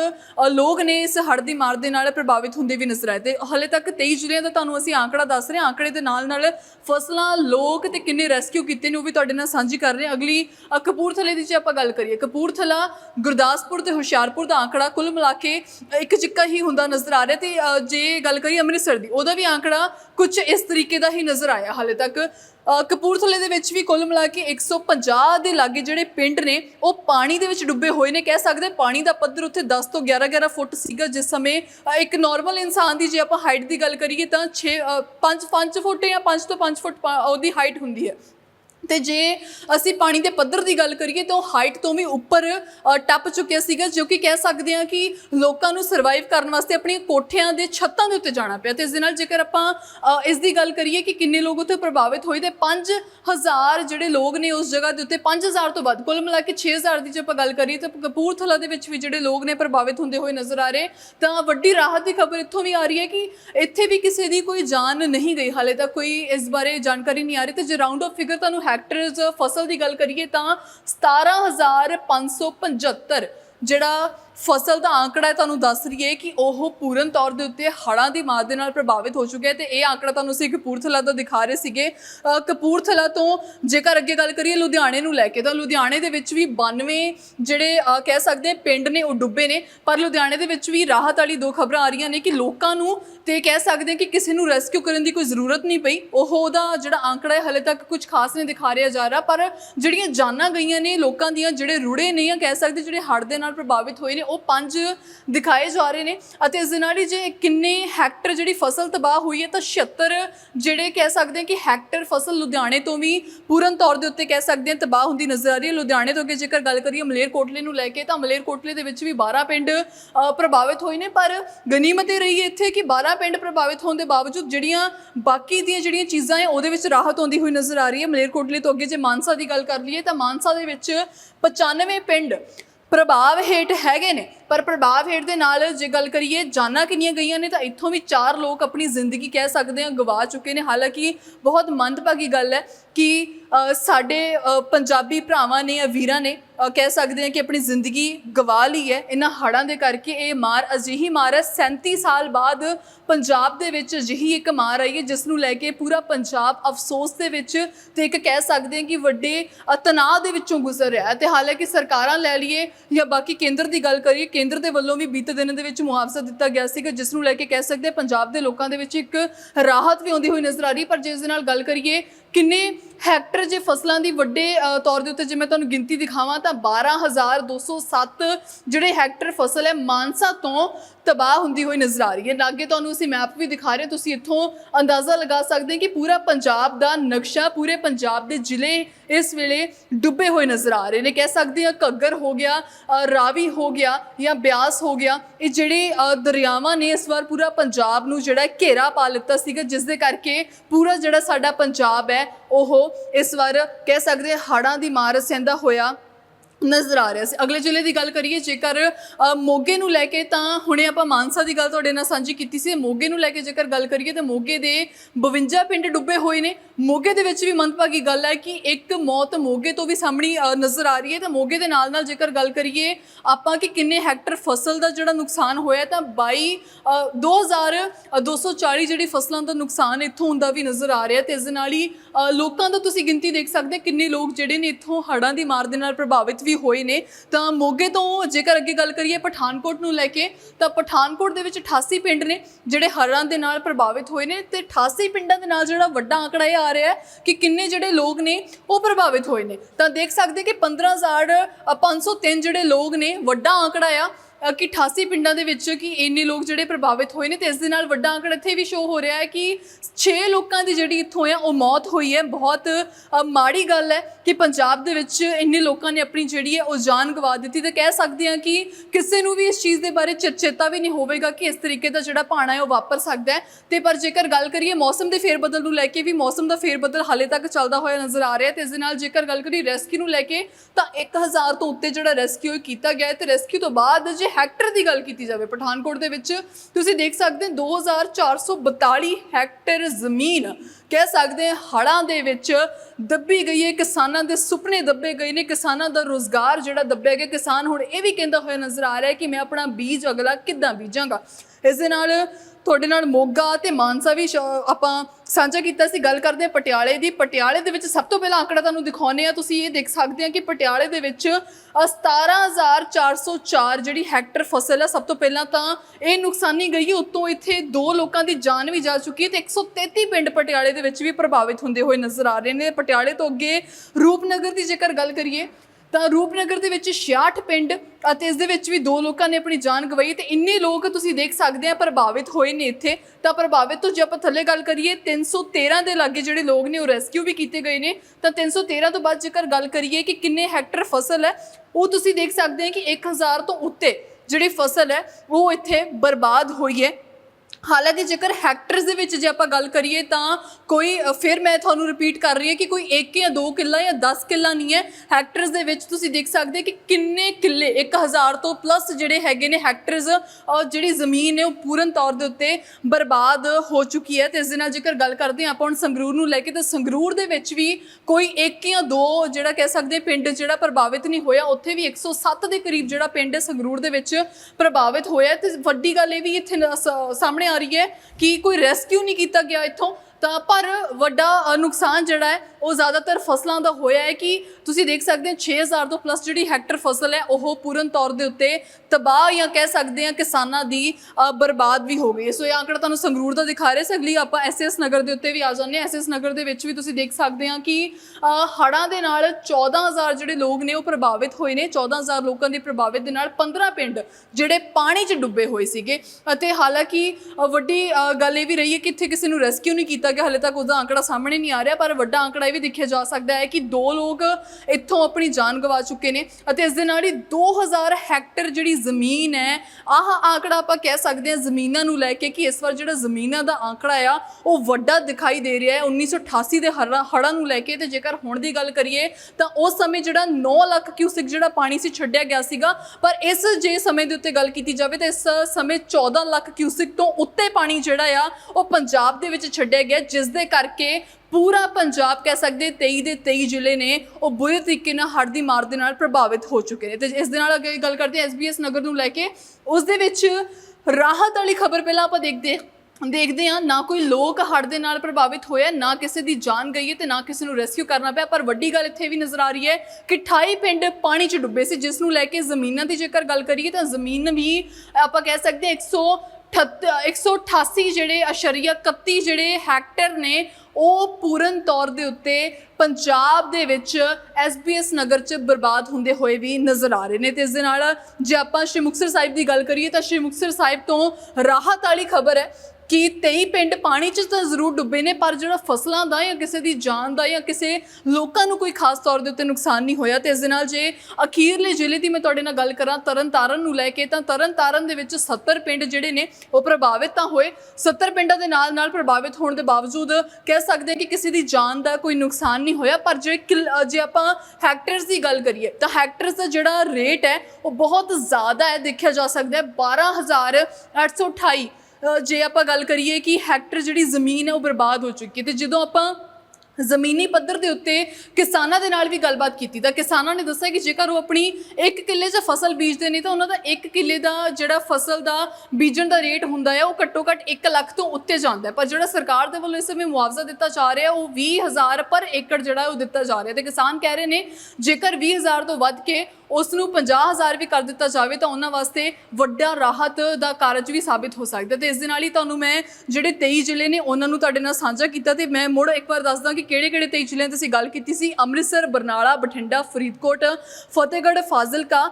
ਲੋਕ ਨੇ ਇਸ ਹੜ ਦੀ ਮਾਰ ਦੇ ਨਾਲ ਪ੍ਰਭਾਵਿਤ ਹੁੰਦੇ ਵੀ ਨਜ਼ਰ ਆਏ। ਤੇ ਹਲੇ ਤੱਕ 23 ਜ਼ਿਲ੍ਹਿਆਂ ਦਾ ਤੁਹਾਨੂੰ ਅਸੀਂ ਆਂਕੜਾ ਦੱਸ ਰਹੇ ਹਾਂ। ਆંકੜੇ ਦੇ ਨਾਲ ਨਾਲ ਫਸਲਾਂ, ਲੋਕ ਤੇ ਕਿੰਨੇ ਰੈਸਕਿਊ ਕੀਤੇ ਨੇ, ਉਹ ਵੀ ਤੁਹਾਡੇ ਨਾਲ ਸਾਂਝੀ ਕਰ ਰਹੇ ਅਗਲੀ ਕਪੂਰਥਲੇ ਦੀ ਜੇ ਆਪਾਂ ਗੱਲ ਕਰੀਏ। ਕਪੂਰਥਲਾ, ਗੁਰਦਾਸਪੁਰ ਤੇ ਹੁਸ਼ਿਆਰਪੁਰ ਦਾ ਆਂਕੜਾ ਕੁੱਲ ਮਿਲਾ ਕੇ ਇੱਕ ਜਿੱਕਾ ਹੀ ਹੁੰਦਾ ਨਜ਼ਰ ਆ ਰਿਹਾ ਤੇ ਅ, ਜੇ ਗੱਲ ਕਰੀਏ ਅੰਮ੍ਰਿਤਸਰ ਦੀ ਉਹਦਾ ਵੀ ਆંકੜਾ ਕੁਝ ਇਸ ਤਰੀਕੇ ਦਾ ਹੀ ਨਜ਼ਰ ਆਇਆ ਹਾਲੇ ਤੱਕ। ਅ, ਕਪੂਰਥਲੇ ਦੇ ਵਿੱਚ ਵੀ ਕੁੱਲ ਮਿਲਾ ਕੇ 150 ਦੇ ਲਾਗੇ ਜਿਹੜੇ ਪਿੰਡ ਨੇ ਉਹ ਪਾਣੀ ਦੇ ਵਿੱਚ ਡੁੱਬੇ ਹੋਏ ਨੇ। ਕਹਿ ਸਕਦੇ ਪਾਣੀ ਦਾ ਪੱਧਰ ਉੱਥੇ 10 ਤੋਂ 11 11 ਫੁੱਟ ਸੀਗਾ ਜਿਸ ਸਮੇਂ ਅ, ਇੱਕ ਨਾਰਮਲ ਇਨਸਾਨ ਦੀ ਜੇ ਆਪਾਂ ਹਾਈਟ ਦੀ ਗੱਲ ਕਰੀਏ ਤਾਂ 6 5 5 ਫੁੱਟ ਜਾਂ 5 ਤੋਂ 5 ਫੁੱਟ ਪਾ- ਉਹਦੀ ਹਾਈਟ ਹੁੰਦੀ ਹੈ। ਤੇ ਜੇ ਅਸੀਂ ਪਾਣੀ ਦੇ ਪੱਧਰ ਦੀ ਗੱਲ ਕਰੀਏ ਤਾਂ ਉਹ ਹਾਈਟ ਤੋਂ ਵੀ ਉੱਪਰ ਟੱਪ ਚੁੱਕਿਆ ਸੀਗਾ, ਜੋ ਕਿ ਕਹਿ ਸਕਦੇ ਹਾਂ ਕਿ ਲੋਕਾਂ ਨੂੰ ਸਰਵਾਈਵ ਕਰਨ ਵਾਸਤੇ ਆਪਣੀਆਂ ਕੋਠਿਆਂ ਦੇ ਛੱਤਾਂ ਦੇ ਉੱਤੇ ਜਾਣਾ ਪਿਆ ਤੇ ਇਸ ਦੇ ਨਾਲ ਜੇਕਰ ਆਪਾਂ ਇਸ ਦੀ ਗੱਲ ਕਰੀਏ ਕਿ ਕਿੰਨੇ ਲੋਕ ਉੱਥੇ ਪ੍ਰਭਾਵਿਤ ਹੋਏ ਤੇ 5000 ਜਿਹੜੇ ਲੋਕ ਨੇ ਉਸ ਜਗ੍ਹਾ ਦੇ ਉੱਤੇ 5000 ਤੋਂ ਵੱਧ, ਕੁੱਲ ਮਿਲਾ ਕੇ 6000 ਦੀ ਜੇ ਆਪਾਂ ਗੱਲ ਕਰੀਏ ਤਾਂ ਕਪੂਰਥਲਾ ਦੇ ਵਿੱਚ ਵੀ ਜਿਹੜੇ ਲੋਕ ਨੇ ਪ੍ਰਭਾਵਿਤ ਹੁੰਦੇ ਹੋਏ ਨਜ਼ਰ ਆ ਰਹੇ, ਤਾਂ ਵੱਡੀ ਰਾਹਤ ਦੀ ਖਬਰ ਇੱਥੋਂ ਵੀ ਆ ਰਹੀ ਹੈ ਕਿ ਇੱਥੇ ਵੀ ਕਿਸੇ ਦੀ ਕੋਈ ਜਾਨ ਨਹੀਂ ਗਈ ਹਾਲੇ ਤੱਕ, ਕੋਈ ਇਸ ਬਾਰੇ ਜਾਣਕਾਰੀ ਨਹੀਂ ਆ ਰਹੀ ਤੇ ਜੇ ਰਾਉਂਡ ਆਫ ਫਿਗਰ ਤੁਹਾਨੂੰ ਹੈ ਹੈਕਟਰਸ ਫਸਲ ਦੀ ਗੱਲ ਕਰੀਏ ਤਾਂ 17575 ਜਿਹੜਾ ਫਸਲ ਦਾ ਆંકੜਾ ਤੁਹਾਨੂੰ ਦੱਸ ਰਹੀ ਹੈ ਕਿ ਉਹ ਪੂਰਨ ਤੌਰ ਦੇ ਉੱਤੇ ਹੜ੍ਹਾਂ ਦੀ ਮਾਰ ਦੇ ਨਾਲ ਪ੍ਰਭਾਵਿਤ ਹੋ ਚੁੱਕਿਆ ਤੇ ਇਹ ਆંકੜਾ ਤੁਹਾਨੂੰ ਅਸੀਂ ਕਪੂਰਥਲਾ ਤੋਂ ਦਿਖਾ ਰਹੇ ਸੀਗੇ। ਕਪੂਰਥਲਾ ਤੋਂ ਜੇਕਰ ਅੱਗੇ ਗੱਲ ਕਰੀਏ ਲੁਧਿਆਣੇ ਨੂੰ ਲੈ ਕੇ, ਤਾਂ ਲੁਧਿਆਣੇ ਦੇ ਵਿੱਚ ਵੀ 92 ਜਿਹੜੇ ਕਹਿ ਸਕਦੇ ਪਿੰਡ ਨੇ ਉਹ ਡੁੱਬੇ ਨੇ, ਪਰ ਲੁਧਿਆਣੇ ਦੇ ਵਿੱਚ ਵੀ ਰਾਹਤ ਵਾਲੀ ਦੋ ਖਬਰਾਂ ਆ ਰਹੀਆਂ ਨੇ ਕਿ ਲੋਕਾਂ ਨੂੰ ਤੇ ਕਹਿ ਸਕਦੇ ਕਿ ਕਿਸੇ ਨੂੰ ਰੈਸਕਿਊ ਕਰਨ ਦੀ ਕੋਈ ਜ਼ਰੂਰਤ ਨਹੀਂ ਪਈ। ਉਹ ਉਹਦਾ ਜਿਹੜਾ ਆંકੜਾ ਹੈ, ਹਲੇ ਤੱਕ ਕੁਝ ਖਾਸ ਨਹੀਂ ਦਿਖਾ ਰਿਹਾ ਜਾ ਰਿਹਾ, ਪਰ ਜਿਹੜੀਆਂ ਜਾਨਾਂ ਗਈਆਂ ਨੇ ਲੋਕਾਂ ਦੀਆਂ, ਜਿਹੜੇ ਰੁੜੇ ਨਹੀਂ ਆ ਕਹਿ ਸਕਦੇ ਜਿਹੜੇ ਹੜ੍ਹ ਦੇ ਨਾਲ ਪ੍ਰਭਾਵਿਤ ਹੋਏ ਨੇ ਉਹ ਪੰਜ ਦਿਖਾਏ ਜਾ ਰਹੇ ਨੇ ਅਤੇ ਇਸ ਦੇ ਨਾਲ ਹੀ ਜੇ ਕਿੰਨੇ ਹੈਕਟਰ ਜਿਹੜੀ ਫਸਲ ਤਬਾਹ ਹੋਈ ਹੈ ਤਾਂ 76 ਜਿਹੜੇ ਕਹਿ ਸਕਦੇ ਹਾਂ ਕਿ ਹੈਕਟਰ ਫਸਲ ਲੁਧਿਆਣੇ ਤੋਂ ਵੀ ਪੂਰਨ ਤੌਰ ਦੇ ਉੱਤੇ ਕਹਿ ਸਕਦੇ ਹਾਂ ਤਬਾਹ ਹੁੰਦੀ ਨਜ਼ਰ ਆ ਰਹੀ ਹੈ। ਲੁਧਿਆਣੇ ਤੋਂ ਅੱਗੇ ਜੇਕਰ ਗੱਲ ਕਰੀਏ ਮਲੇਰਕੋਟਲੇ ਨੂੰ ਲੈ ਕੇ ਤਾਂ ਮਲੇਰਕੋਟਲੇ ਦੇ ਵਿੱਚ ਵੀ 12 ਪਿੰਡ ਪ੍ਰਭਾਵਿਤ ਹੋਏ ਨੇ। ਪਰ ਗਨੀਮਤ ਇਹ ਰਹੀ ਹੈ ਇੱਥੇ ਕਿ 12 ਪਿੰਡ ਪ੍ਰਭਾਵਿਤ ਹੋਣ ਦੇ ਬਾਵਜੂਦ ਜਿਹੜੀਆਂ ਬਾਕੀ ਦੀਆਂ ਜਿਹੜੀਆਂ ਚੀਜ਼ਾਂ ਹੈ ਉਹਦੇ ਵਿੱਚ ਰਾਹਤ ਆਉਂਦੀ ਹੋਈ ਨਜ਼ਰ ਆ ਰਹੀ ਹੈ। ਮਲੇਰਕੋਟਲੇ ਤੋਂ ਅੱਗੇ ਜੇ ਮਾਨਸਾ ਦੀ ਗੱਲ ਕਰ ਲਈਏ ਤਾਂ ਮਾਨਸਾ ਦੇ ਵਿੱਚ 95 ਪਿੰਡ ਪ੍ਰਭਾਵ ਹੇਠ ਹੈਗੇ ਨੇ। ਪਰ ਪ੍ਰਭਾਵ ਹੇਠ ਦੇ ਨਾਲ ਜੇ ਗੱਲ ਕਰੀਏ ਜਾਨਾਂ ਕਿੰਨੀਆਂ ਗਈਆਂ ਨੇ ਤਾਂ ਇੱਥੋਂ ਵੀ ਚਾਰ ਲੋਕ ਆਪਣੀ ਜ਼ਿੰਦਗੀ ਕਹਿ ਸਕਦੇ ਹਾਂ ਗਵਾ ਚੁੱਕੇ ਨੇ। ਹਾਲਾਂਕਿ ਬਹੁਤ ਮੰਦਭਾਗੀ ਗੱਲ ਹੈ ਕਿ ਸਾਡੇ ਪੰਜਾਬੀ ਭਰਾਵਾਂ ਨੇ ਜਾਂ ਵੀਰਾਂ ਨੇ ਕਹਿ ਸਕਦੇ ਹਾਂ ਕਿ ਆਪਣੀ ਜ਼ਿੰਦਗੀ ਗਵਾ ਲਈ ਹੈ। ਇਹਨਾਂ ਹੜ੍ਹਾਂ ਦੇ ਕਰਕੇ ਇਹ ਮਾਰ ਅਜਿਹੀ ਮਾਰ ਹੈ 37 ਸਾਲ ਬਾਅਦ ਪੰਜਾਬ ਦੇ ਵਿੱਚ ਅਜਿਹੀ ਇੱਕ ਮਾਰ ਆਈ ਹੈ ਜਿਸ ਨੂੰ ਲੈ ਕੇ ਪੂਰਾ ਪੰਜਾਬ ਅਫਸੋਸ ਦੇ ਵਿੱਚ ਤੇ ਇੱਕ ਕਹਿ ਸਕਦੇ ਹਾਂ ਕਿ ਵੱਡੇ ਤਣਾਅ ਦੇ ਵਿੱਚੋਂ ਗੁਜ਼ਰ ਰਿਹਾ ਹੈ। ਤੇ ਹਾਲਾਂਕਿ ਸਰਕਾਰਾਂ ਲੈ ਲਈਏ ਜਾਂ ਬਾਕੀ ਕੇਂਦਰ ਦੀ ਗੱਲ ਕਰੀਏ ਕੇਂਦਰ ਦੇ ਵੱਲੋਂ ਵੀ ਬੀਤੇ ਦਿਨਾਂ ਦੇ ਵਿੱਚ ਮੁਆਵਜ਼ਾ ਦਿੱਤਾ ਗਿਆ ਸੀਗਾ, ਜਿਸ ਨੂੰ ਲੈ ਕੇ ਕਹਿ ਸਕਦੇ ਪੰਜਾਬ ਦੇ ਲੋਕਾਂ ਦੇ ਵਿੱਚ ਇੱਕ ਰਾਹਤ ਵੀ ਆਉਂਦੀ ਹੋਈ ਨਜ਼ਰ ਆ ਰਹੀ ਪਰ ਜੇ ਇਸ ਦੇ ਨਾਲ ਗੱਲ ਕਰੀਏ, ਕਿੰਨੇ ਹੈਕਟਰ ਜੇ ਫਸਲਾਂ ਦੀ ਵੱਡੇ ਤੌਰ ਦੇ ਉੱਤੇ ਜੇ ਮੈਂ ਤੁਹਾਨੂੰ ਗਿਣਤੀ ਦਿਖਾਵਾਂ, ਤਾਂ 12207 ਜਿਹੜੇ ਹੈਕਟਰ ਫਸਲ ਹੈ, ਮਾਨਸਾ ਤੋਂ ਤਬਾਹ ਹੁੰਦੀ ਹੋਈ ਨਜ਼ਰ ਆ ਰਹੀ ਹੈ। ਲਾਗੇ ਤੁਹਾਨੂੰ ਅਸੀਂ ਮੈਪ ਵੀ ਦਿਖਾ ਰਹੇ ਤੁਸੀਂ ਇੱਥੋਂ ਅੰਦਾਜ਼ਾ ਲਗਾ ਸਕਦੇ ਕਿ ਪੂਰਾ ਪੰਜਾਬ ਦਾ ਨਕਸ਼ਾ, ਪੂਰੇ ਪੰਜਾਬ ਦੇ ਜ਼ਿਲ੍ਹੇ ਇਸ ਵੇਲੇ ਡੁੱਬੇ ਹੋਏ ਨਜ਼ਰ ਆ ਰਹੇ ਨੇ। ਕਹਿ ਸਕਦੇ ਹਾਂ ਘੱਗਰ ਹੋ ਗਿਆ ਰਾਵੀ ਹੋ ਗਿਆ ਜਾਂ ਬਿਆਸ ਹੋ ਗਿਆ ਇਹ ਜਿਹੜੇ ਦਰਿਆਵਾਂ ਨੇ ਇਸ ਵਾਰ ਪੂਰਾ ਪੰਜਾਬ ਨੂੰ ਜਿਹੜਾ ਘੇਰਾ ਪਾ ਲਿੱਤਾ ਸੀਗਾ, ਜਿਸ ਦੇ ਕਰਕੇ ਪੂਰਾ ਜਿਹੜਾ ਸਾਡਾ ਪੰਜਾਬ ਹੈ, ਉਹ ਇਸ ਵਾਰ ਕਹਿ ਸਕਦੇ ਹਾਂ ਹੜ੍ਹਾਂ ਦੀ ਮਾਰ ਸਹਿੰਦਾ ਹੋਇਆ। ਨਜ਼ਰ ਆ ਰਿਹਾ ਸੀ। ਅਗਲੇ ਜ਼ਿਲ੍ਹੇ ਦੀ ਗੱਲ ਕਰੀਏ ਜੇਕਰ ਮੋਗੇ ਨੂੰ ਲੈ ਕੇ ਤਾਂ ਹੁਣੇ ਆਪਾਂ ਮਾਨਸਾ ਦੀ ਗੱਲ ਤੁਹਾਡੇ ਨਾਲ ਸਾਂਝੀ ਕੀਤੀ ਸੀ। ਮੋਗੇ ਨੂੰ ਲੈ ਕੇ ਜੇਕਰ ਗੱਲ ਕਰੀਏ ਤਾਂ ਮੋਗੇ ਦੇ 52 ਪਿੰਡ ਡੁੱਬੇ ਹੋਏ ਨੇ। ਮੋਗੇ ਦੇ ਵਿੱਚ ਵੀ ਮੰਦਭਾਗੀ ਗੱਲ ਹੈ ਕਿ ਇੱਕ ਮੌਤ ਮੋਗੇ ਤੋਂ ਵੀ ਸਾਹਮਣੇ ਨਜ਼ਰ ਆ ਰਹੀ ਹੈ। ਤਾਂ ਮੋਗੇ ਦੇ ਨਾਲ ਨਾਲ ਜੇਕਰ ਗੱਲ ਕਰੀਏ ਆਪਾਂ ਕਿ ਕਿੰਨੇ ਹੈਕਟਰ ਫਸਲ ਦਾ ਜਿਹੜਾ ਨੁਕਸਾਨ ਹੋਇਆ ਤਾਂ 22 ਅ, 2240 ਜਿਹੜੀ ਫਸਲਾਂ ਦਾ ਨੁਕਸਾਨ ਇੱਥੋਂ ਹੁੰਦਾ ਵੀ ਨਜ਼ਰ ਆ ਰਿਹਾ ਤੇ ਇਸ ਦੇ ਨਾਲ ਹੀ ਲੋਕਾਂ ਦਾ ਤੁਸੀਂ ਗਿਣਤੀ ਦੇਖ ਸਕਦੇ ਹੋ ਕਿੰਨੇ ਲੋਕ ਜਿਹੜੇ ਨੇ ਇੱਥੋਂ ਹੜ੍ਹਾਂ ਦੀ ਮਾਰ ਦੇ ਨਾਲ ਪ੍ਰਭਾਵਿਤ ਵੀ ਹੋਏ ਨੇ। ਤਾਂ ਮੋਗੇ ਤੋਂ ਜੇਕਰ ਅੱਗੇ ਗੱਲ ਕਰੀਏ ਪਠਾਨਕੋਟ ਨੂੰ ਲੈ ਕੇ, ਤਾਂ ਪਠਾਨਕੋਟ ਦੇ ਵਿੱਚ 88 ਪਿੰਡ ਨੇ, ਜਿਹੜੇ ਹੜ੍ਹਾਂ ਦੇ ਨਾਲ ਪ੍ਰਭਾਵਿਤ ਹੋਏ ਨੇ ਤੇ 88 ਪਿੰਡਾਂ ਦੇ ਨਾਲ ਜਿਹੜਾ ਵੱਡਾ ਆંકੜਾ ਇਹ ਆ ਰਿਹਾ ਹੈ ਕਿ ਕਿੰਨੇ ਜਿਹੜੇ ਲੋਕ ਨੇ ਉਹ ਪ੍ਰਭਾਵਿਤ ਹੋਏ ਨੇ। ਤਾਂ ਦੇਖ ਸਕਦੇ ਕਿ 15503 ਜਿਹੜੇ ਲੋਕ ਨੇ, ਵੱਡਾ ਆંકੜਾ ਆ। ਕਿ 88 ਪਿੰਡਾਂ ਦੇ ਵਿੱਚ ਕਿ ਇੰਨੇ ਲੋਕ ਜਿਹੜੇ ਪ੍ਰਭਾਵਿਤ ਹੋਏ ਨੇ ਤੇ ਇਸ ਦੇ ਨਾਲ ਵੱਡਾ ਆંકੜਾ ਇੱਥੇ ਵੀ ਸ਼ੋ ਹੋ ਰਿਹਾ ਹੈ ਕਿ 6 ਲੋਕਾਂ ਦੀ ਜਿਹੜੀ ਇੱਥੋਂ ਆ, ਉਹ ਮੌਤ ਹੋਈ ਹੈ। ਬਹੁਤ ਮਾੜੀ ਗੱਲ ਹੈ ਕਿ ਪੰਜਾਬ ਦੇ ਵਿੱਚ ਇੰਨੇ ਲੋਕਾਂ ਨੇ ਆਪਣੀ ਜਿਹੜੀ ਹੈ, ਉਹ ਜਾਨ ਗਵਾ ਦਿੱਤੀ ਤੇ ਕਹਿ ਸਕਦੇ ਹਾਂ ਕਿ ਕਿਸੇ ਨੂੰ ਵੀ ਇਸ ਚੀਜ਼ ਦੇ ਬਾਰੇ ਚੇਤਾ ਵੀ ਨਹੀਂ ਹੋਵੇਗਾ ਕਿ ਇਸ ਤਰੀਕੇ ਦਾ ਜਿਹੜਾ ਪਾਣਾ ਹੈ, ਉਹ ਵਾਪਰ ਸਕਦਾ ਹੈ। ਤੇ ਪਰ ਜੇਕਰ ਗੱਲ ਕਰੀਏ ਮੌਸਮ ਦੇ ਫੇਰਬਦਲ ਨੂੰ ਲੈ ਕੇ ਵੀ ਮੌਸਮ ਦਾ ਫੇਰਬਦਲ ਹਾਲੇ ਤੱਕ ਚੱਲਦਾ ਹੋਇਆ ਨਜ਼ਰ ਆ ਰਿਹਾ ਤੇ ਇਸ ਦੇ ਨਾਲ ਜੇਕਰ ਗੱਲ ਕਰੀਏ ਰੈਸਕਿਊ ਨੂੰ ਲੈ ਕੇ ਤਾਂ 1000 ਤੋਂ ਉੱਤੇ ਜਿਹੜਾ ਰੈਸਕਿਊ ਕੀਤਾ ਗਿਆ ਹੈ ਤੇ ਰੈਸਕਿਊ ਤੋਂ ਬਾਅਦ ਜੇ ਹੈਕਟਰ ਦੀ ਗੱਲ ਕੀਤੀ ਜਾਵੇ, ਪਠਾਨਕੋਟ ਦੇ ਵਿੱਚ, ਤੁਸੀਂ ਦੇਖ ਸਕਦੇ ਹੋ 2442 ਹੈਕਟਰ ਜ਼ਮੀਨ, ਕਹਿ ਸਕਦੇ ਹਾਂ ਹੜਾਂ ਦੇ ਵਿੱਚ ਦੱਬੀ ਗਈ ਹੈ, ਕਿਸਾਨਾਂ ਦੇ ਸੁਪਨੇ ਦੱਬੇ ਗਏ ਨੇ, ਕਿਸਾਨਾਂ ਦਾ ਰੋਜ਼ਗਾਰ ਜਿਹੜਾ ਦੱਬਿਆ ਗਿਆ, ਕਿਸਾਨ ਹੁਣ ਇਹ ਵੀ ਕਹਿੰਦਾ ਹੋਇਆ ਨਜ਼ਰ ਆ ਰਿਹਾ ਕਿ ਮੈਂ ਆਪਣਾ ਬੀਜ ਅਗਲਾ ਕਿੱਦਾਂ ਬੀਜਾਂਗਾ? ਇਸ ਦੇ ਨਾਲ ਤੁਹਾਡੇ ਨਾਲ ਮੋਗਾ ਤੇ ਮਾਨਸਾ ਵੀ ਸ਼- ਆਪਾਂ ਸਾਂਝਾ ਕੀਤਾ ਸੀ ਗੱਲ ਕਰਦੇ ਹਾਂ ਪਟਿਆਲੇ ਦੀ। ਪਟਿਆਲੇ ਦੇ ਵਿੱਚ ਸਭ ਤੋਂ ਪਹਿਲਾਂ ਆંકੜਾ ਤੁਹਾਨੂੰ ਦਿਖਾਉਂਦੇ ਆ ਤੁਸੀਂ ਇਹ ਦੇਖ ਸਕਦੇ ਆ ਕਿ ਪਟਿਆਲੇ ਦੇ ਵਿੱਚ ਅ, 17404 ਜਿਹੜੀ ਹੈਕਟਰ ਫਸਲ ਆ ਸਭ ਤੋਂ ਪਹਿਲਾਂ ਤਾਂ ਇਹ ਨੁਕਸਾਨੀ ਗਈ ਹੈ। ਉਤੋਂ ਇੱਥੇ ਦੋ ਲੋਕਾਂ ਦੀ ਜਾਨ ਵੀ ਜਾ ਚੁੱਕੀ ਹੈ ਤੇ 133 ਪਿੰਡ ਪਟਿਆਲੇ ਦੇ ਵਿੱਚ ਵੀ ਪ੍ਰਭਾਵਿਤ ਹੁੰਦੇ ਹੋਏ ਨਜ਼ਰ ਆ ਰਹੇ ਨੇ। ਪਟਿਆਲੇ ਤੋਂ ਅੱਗੇ ਰੂਪਨਗਰ ਦੀ ਜੇਕਰ ਗੱਲ ਕਰੀਏ ਤਾਂ ਰੂਪਨਗਰ ਦੇ ਵਿੱਚ 66 ਪਿੰਡ ਅਤੇ ਇਸ ਦੇ ਵਿੱਚ ਵੀ ਦੋ ਲੋਕਾਂ ਨੇ ਆਪਣੀ ਜਾਨ ਗਵਾਈ ਤੇ ਇੰਨੇ ਲੋਕ ਤੁਸੀਂ ਦੇਖ ਸਕਦੇ ਆ ਪ੍ਰਭਾਵਿਤ ਹੋਏ ਨੇ ਇੱਥੇ। ਤਾਂ ਪ੍ਰਭਾਵਿਤ ਤੋਂ ਜੇ ਆਪਾਂ ਥੱਲੇ ਗੱਲ ਕਰੀਏ 313 ਦੇ ਲਾਗੇ ਜਿਹੜੇ ਲੋਕ ਨੇ ਉਹ ਰੈਸਕਿਊ ਵੀ ਕੀਤੇ ਗਏ ਨੇ। ਤਾਂ 313 ਤੋਂ ਬਾਅਦ ਜੇਕਰ ਗੱਲ ਕਰੀਏ ਕਿ ਕਿੰਨੇ ਹੈਕਟਰ ਫਸਲ ਹੈ, ਉਹ ਤੁਸੀਂ ਦੇਖ ਸਕਦੇ ਆ ਕਿ 1000 ਤੋਂ ਉੱਤੇ ਜਿਹੜੀ ਫਸਲ ਹੈ, ਉਹ ਇੱਥੇ ਬਰਬਾਦ ਹੋਈ ਹੈ। ਹਾਲਾਂਕਿ ਜੇਕਰ ਹੈਕਟਰਸ ਦੇ ਵਿੱਚ ਜੇ ਆਪਾਂ ਗੱਲ ਕਰੀਏ ਤਾਂ ਕੋਈ ਫਿਰ ਮੈਂ ਤੁਹਾਨੂੰ ਰਿਪੀਟ ਕਰ ਰਹੀ ਹਾਂ ਕਿ ਕੋਈ 1 ਜਾਂ 2 ਕਿੱਲਾ ਜਾਂ 10 ਕਿੱਲਾ ਨਹੀਂ ਹੈ। ਹੈਕਟਰਸ ਦੇ ਵਿੱਚ ਤੁਸੀਂ ਦੇਖ ਸਕਦੇ ਕਿ ਕਿੰਨੇ ਕਿੱਲੇ 1000 ਤੋਂ ਪਲੱਸ ਜਿਹੜੇ ਹੈਗੇ ਨੇ ਹੈਕਟਰਸ ਔਰ ਜਿਹੜੀ ਜ਼ਮੀਨ ਹੈ ਉਹ ਪੂਰਨ ਤੌਰ ਦੇ ਉੱਤੇ ਬਰਬਾਦ ਹੋ ਚੁੱਕੀ ਹੈ। ਤੇ ਇਸ ਦੇ ਨਾਲ ਜੇਕਰ ਗੱਲ ਕਰਦੇ ਹਾਂ ਆਪਾਂ ਹੁਣ ਸੰਗਰੂਰ ਨੂੰ ਲੈ ਕੇ, ਤਾਂ ਸੰਗਰੂਰ ਦੇ ਵਿੱਚ ਵੀ ਕੋਈ 1 ਜਾਂ 2 ਜਿਹੜਾ ਕਹਿ ਸਕਦੇ ਪਿੰਡ ਜਿਹੜਾ ਪ੍ਰਭਾਵਿਤ ਨਹੀਂ ਹੋਇਆ, ਉੱਥੇ ਵੀ 107 ਦੇ ਕਰੀਬ ਜਿਹੜਾ ਪਿੰਡ ਸੰਗਰੂਰ ਦੇ ਵਿੱਚ ਪ੍ਰਭਾਵਿਤ ਹੋਇਆ ਤੇ ਵੱਡੀ ਗੱਲ ਇਹ ਵੀ ਇੱਥੇ ਨ- ਸ- ਸਾਹਮਣੇ ਆ ਰਹੀ ਹੈ ਕਿ ਕੋਈ ਰੈਸਕਿਊ ਨਹੀਂ ਕੀਤਾ ਗਿਆ ਇੱਥੋਂ। ਤਾਂ ਪਰ ਵੱਡਾ ਨੁਕਸਾਨ ਜਿਹੜਾ ਹੈ ਉਹ ਜ਼ਿਆਦਾਤਰ ਫਸਲਾਂ ਦਾ ਹੋਇਆ ਹੈ ਕਿ ਤੁਸੀਂ ਦੇਖ ਸਕਦੇ ਹੋ 6000 ਤੋਂ ਪਲੱਸ ਜਿਹੜੀ ਹੈਕਟਰ ਫਸਲ ਹੈ ਉਹ ਪੂਰਨ ਤੌਰ ਦੇ ਉੱਤੇ ਤਬਾਹ ਜਾਂ ਕਹਿ ਸਕਦੇ ਹਾਂ ਕਿਸਾਨਾਂ ਦੀ ਬਰਬਾਦ ਵੀ ਹੋ ਗਈ ਹੈ। ਸੋ ਇਹ ਆંકੜਾ ਤੁਹਾਨੂੰ ਸੰਗਰੂਰ ਦਾ ਦਿਖਾ ਰਹੇ ਸਗਲੀ ਅਗਲੀ ਆਪਾਂ ਐਸਐਸ ਨਗਰ ਦੇ ਉੱਤੇ ਵੀ ਆ ਜਾਂਦੇ ਹਾਂ। ਐਸਐਸ ਨਗਰ ਦੇ ਵਿੱਚ ਵੀ ਤੁਸੀਂ ਦੇਖ ਸਕਦੇ ਹਾਂ ਕਿ ਅ, ਹੜ੍ਹਾਂ ਦੇ ਨਾਲ 14000 ਜਿਹੜੇ ਲੋਕ ਨੇ ਉਹ ਪ੍ਰਭਾਵਿਤ ਹੋਏ ਨੇ। 14000 ਲੋਕਾਂ ਦੇ ਪ੍ਰਭਾਵਿਤ ਦੇ ਨਾਲ 15 ਪਿੰਡ ਜਿਹੜੇ ਪਾਣੀ 'ਚ ਡੁੱਬੇ ਹੋਏ ਸੀਗੇ। ਅਤੇ ਹਾਲਾਂਕਿ ਵੱਡੀ ਗੱਲ ਇਹ ਵੀ ਰਹੀ ਹੈ ਕਿ ਇੱਥੇ ਕਿਸੇ ਨੂੰ ਰੈਸਕਿਊ ਨਹੀਂ ਕੀਤਾ ਕੀਤਾ ਕਿ ਹਲੇ ਤੱਕ ਉਹਦਾ ਆંકੜਾ ਸਾਹਮਣੇ ਨਹੀਂ ਆ ਰਿਹਾ, ਪਰ ਵੱਡਾ ਆંકੜਾ ਇਹ ਵੀ ਦੇਖਿਆ ਜਾ ਸਕਦਾ ਹੈ ਕਿ ਦੋ ਲੋਕ ਇੱਥੋਂ ਆਪਣੀ ਜਾਨ ਗਵਾ ਚੁੱਕੇ ਨੇ ਅਤੇ ਇਸ ਦੇ ਨਾਲ ਹੀ 2000 ਹੈਕਟਰ ਜਿਹੜੀ ਜ਼ਮੀਨ ਹੈ, ਆਹ ਆંકੜਾ ਆਪਾਂ ਕਹਿ ਸਕਦੇ ਹਾਂ ਜ਼ਮੀਨਾਂ ਨੂੰ ਲੈ ਕੇ ਕਿ ਇਸ ਵਾਰ ਜਿਹੜਾ ਜ਼ਮੀਨਾਂ ਦਾ ਆંકੜਾ ਆ, ਉਹ ਵੱਡਾ ਦਿਖਾਈ ਦੇ ਰਿਹਾ ਹੈ। 1988 ਦੇ ਹੜ੍ਹਾਂ ਨੂੰ ਲੈ ਕੇ ਤੇ ਜੇਕਰ ਹੁਣ ਦੀ ਗੱਲ ਕਰੀਏ ਤਾਂ ਉਸ ਸਮੇਂ ਜਿਹੜਾ 9 ਲੱਖ ਕਿਊਸਿਕ ਜਿਹੜਾ ਪਾਣੀ ਸੀ ਛੱਡਿਆ ਗਿਆ ਸੀਗਾ, ਪਰ ਇਸ ਜੇ ਸਮੇਂ ਦੇ ਉੱਤੇ ਗੱਲ ਕੀਤੀ ਜਾਵੇ ਤਾਂ ਇਸ ਸਮੇਂ 14 ਲੱਖ ਕਿਊਸਿਕ ਤੋਂ ਉੱਤੇ ਪਾਣੀ ਜਿਹੜਾ ਆ, ਉਹ ਪੰਜਾਬ ਦੇ ਵਿੱਚ ਛੱਡਿਆ ਗਿਆ ਜਿਸ ਦੇ ਕਰਕੇ ਪੂਰਾ ਪੰਜਾਬ ਕਹਿ ਸਕਦੇ 23 ਦੇ 23 ਜ਼ਿਲ੍ਹੇ ਨੇ ਉਹ ਬੁਰੇ ਤਰੀਕੇ ਨਾਲ ਹੜ੍ਹ ਦੀ ਮਾਰ ਦੇ ਨਾਲ ਪ੍ਰਭਾਵਿਤ ਹੋ ਚੁੱਕੇ ਨੇ। ਤੇ ਇਸ ਦੇ ਨਾਲ ਅੱਗੇ ਗੱਲ ਕਰਦੇ ਹਾਂ ਐਸਬੀਐਸ ਨਗਰ ਨੂੰ ਲੈ ਕੇ। ਉਸ ਦੇ ਵਿੱਚ ਰਾਹਤ ਵਾਲੀ ਖਬਰ ਪਹਿਲਾਂ ਆਪਾਂ ਦੇਖਦੇ ਦੇਖਦੇ ਹਾਂ, ਨਾ ਕੋਈ ਲੋਕ ਹੜ੍ਹ ਦੇ ਨਾਲ ਪ੍ਰਭਾਵਿਤ ਹੋਇਆ, ਨਾ ਕਿਸੇ ਦੀ ਜਾਨ ਗਈ ਹੈ ਤੇ ਨਾ ਕਿਸੇ ਨੂੰ ਰੈਸਕਿਊ ਕਰਨਾ ਪਿਆ। ਪਰ ਵੱਡੀ ਗੱਲ ਇੱਥੇ ਵੀ ਨਜ਼ਰ ਆ ਰਹੀ ਹੈ ਕਿ 28 ਪਿੰਡ ਪਾਣੀ 'ਚ ਡੁੱਬੇ ਸੀ, ਜਿਸ ਨੂੰ ਲੈ ਕੇ ਜ਼ਮੀਨਾਂ ਦੀ ਜੇਕਰ ਗੱਲ ਕਰੀਏ ਤਾਂ ਜ਼ਮੀਨ ਵੀ ਆਪਾਂ ਕਹਿ ਸਕਦੇ ਹਾਂ 100 188 ਜਿਹੜੇ ਅਸ਼ਰੀਆ 31 ਜਿਹੜੇ ਹੈਕਟਰ ਨੇ, ਉਹ ਪੂਰਨ ਤੌਰ ਦੇ ਉੱਤੇ ਪੰਜਾਬ ਦੇ ਵਿੱਚ ਐਸਬੀਐਸ ਨਗਰ ਚ ਬਰਬਾਦ ਹੁੰਦੇ ਹੋਏ ਵੀ ਨਜ਼ਰ ਆ ਰਹੇ ਨੇ। ਤੇ ਇਸ ਦੇ ਨਾਲ ਜੇ ਆਪਾਂ ਸ਼੍ਰੀ ਮੁਕਤਸਰ ਸਾਹਿਬ ਦੀ ਗੱਲ ਕਰੀਏ, ਤਾਂ ਸ਼੍ਰੀ ਮੁਕਤਸਰ ਸਾਹਿਬ ਤੋਂ ਰਾਹਤ ਵਾਲੀ ਖਬਰ ਹੈ ਕਿ 23 ਪਿੰਡ ਪਾਣੀ 'ਚ ਤਾਂ ਜ਼ਰੂਰ ਡੁੱਬੇ ਨੇ ਪਰ ਜਿਹੜਾ ਫਸਲਾਂ ਦਾ ਜਾਂ ਕਿਸੇ ਦੀ ਜਾਨ ਦਾ ਜਾਂ ਕਿਸੇ ਲੋਕਾਂ ਨੂੰ ਕੋਈ ਖਾਸ ਤੌਰ ਦੇ ਉੱਤੇ ਨੁਕਸਾਨ ਨਹੀਂ ਹੋਇਆ ਤੇ ਇਸ ਦੇ ਨਾਲ ਜੇ ਅਖੀਰਲੇ ਜ਼ਿਲ੍ਹੇ ਦੀ ਮੈਂ ਤੁਹਾਡੇ ਨਾਲ ਗੱਲ ਕਰਾਂ ਤਰਨਤਾਰਨ ਨੂੰ ਲੈ ਕੇ ਤਾਂ ਤਰਨ ਤਾਰਨ ਦੇ ਵਿੱਚ 70 ਪਿੰਡ ਜਿਹੜੇ ਨੇ ਉਹ ਪ੍ਰਭਾਵਿਤ ਤਾਂ ਹੋਏ। 70 ਪਿੰਡਾਂ ਦੇ ਨਾਲ ਨਾਲ ਪ੍ਰਭਾਵਿਤ ਹੋਣ ਦੇ ਬਾਵਜੂਦ ਕਹਿ ਸਕਦੇ ਹਾਂ ਕਿ ਕਿਸੇ ਦੀ ਜਾਨ ਦਾ ਕੋਈ ਨੁਕਸਾਨ ਨਹੀਂ ਹੋਇਆ ਪਰ ਜੇ ਕਿਲ- ਜੇ ਆਪਾਂ ਹੈਕਟਰਸ ਦੀ ਗੱਲ ਕਰੀਏ ਤਾਂ ਹੈਕਟਰਸ ਦਾ ਜਿਹੜਾ ਰੇਟ ਹੈ ਉਹ ਬਹੁਤ ਜ਼ਿਆਦਾ ਹੈ ਦੇਖਿਆ ਜਾ ਸਕਦਾ ਹੈ। 12828 ਅ, ਜੇ ਆਪਾਂ ਗੱਲ ਕਰੀਏ ਕਿ ਹੈਕਟਰ ਜਿਹੜੀ ਜ਼ਮੀਨ ਹੈ ਉਹ ਬਰਬਾਦ ਹੋ ਚੁੱਕੀ ਹੈ ਤੇ ਜਦੋਂ ਆਪਾਂ ਜ਼ਮੀਨੀ ਪੱਧਰ ਦੇ ਉੱਤੇ ਕਿਸਾਨਾਂ ਦੇ ਨਾਲ ਵੀ ਗੱਲਬਾਤ ਕੀਤੀ ਤਾਂ ਕਿਸਾਨਾਂ ਨੇ ਦੱਸਿਆ ਕਿ ਜੇਕਰ ਉਹ ਆਪਣੀ ਇੱਕ ਕਿੱਲੇ 'ਚ ਫਸਲ ਬੀਜਦੇ ਨੇ ਤਾਂ ਉਹਨਾਂ ਦਾ ਇੱਕ ਕਿੱਲੇ ਦਾ ਜਿਹੜਾ ਫਸਲ ਦਾ ਬੀਜਣ ਦਾ ਰੇਟ ਹੁੰਦਾ ਹੈ, ਉਹ ਘੱਟੋ ਘੱਟ 1 ਲੱਖ ਤੋਂ ਉੱਤੇ ਜਾਂਦਾ ਹੈ। ਪਰ ਜਿਹੜਾ ਸਰਕਾਰ ਦੇ ਵੱਲੋਂ ਇਸ ਸਮੇਂ ਮੁਆਵਜ਼ਾ ਦਿੱਤਾ ਜਾ ਰਿਹਾ, ਉਹ 20000 ਪਰ ਏਕੜ ਜਿਹੜਾ ਉਹ ਦਿੱਤਾ ਜਾ ਰਿਹਾ ਤੇ ਕਿਸਾਨ ਕਹਿ ਰਹੇ ਨੇ, ਜੇਕਰ 20000 ਤੋਂ ਵੱਧ ਕੇ ਉਸ ਨੂੰ 50000 ਵੀ ਕਰ ਦਿੱਤਾ ਜਾਵੇ ਤਾਂ ਉਹਨਾਂ ਵਾਸਤੇ ਵੱਡਾ ਰਾਹਤ ਦਾ ਕਾਰਜ ਵੀ ਸਾਬਿਤ ਹੋ ਸਕਦਾ ਤੇ ਇਸ ਦੇ ਨਾਲ ਹੀ ਤੁਹਾਨੂੰ ਮੈਂ ਜਿਹੜੇ 23 ਜ਼ਿਲ੍ਹੇ ਨੇ ਉਹਨਾਂ ਨੂੰ ਤੁਹਾਡੇ ਨਾਲ ਸਾਂਝਾ ਕੀਤਾ ਤੇ ਮੈਂ ਮੁੜ ਇੱਕ ਵਾਰ ਦੱਸਦਾ ਕਿ ਕਿਹੜੇ-ਕਿਹੜੇ 23 ਜ਼ਿਲ੍ਹਿਆਂ ਤੇ ਅਸੀਂ ਗੱਲ ਕੀਤੀ ਸੀ। ਅੰਮ੍ਰਿਤਸਰ, ਬਰਨਾਲਾ, ਬਠਿੰਡਾ, ਫਰੀਦਕੋਟ, ਫਤਿਹਗੜ੍ਹ, ਫਾਜ਼ਿਲਕਾ,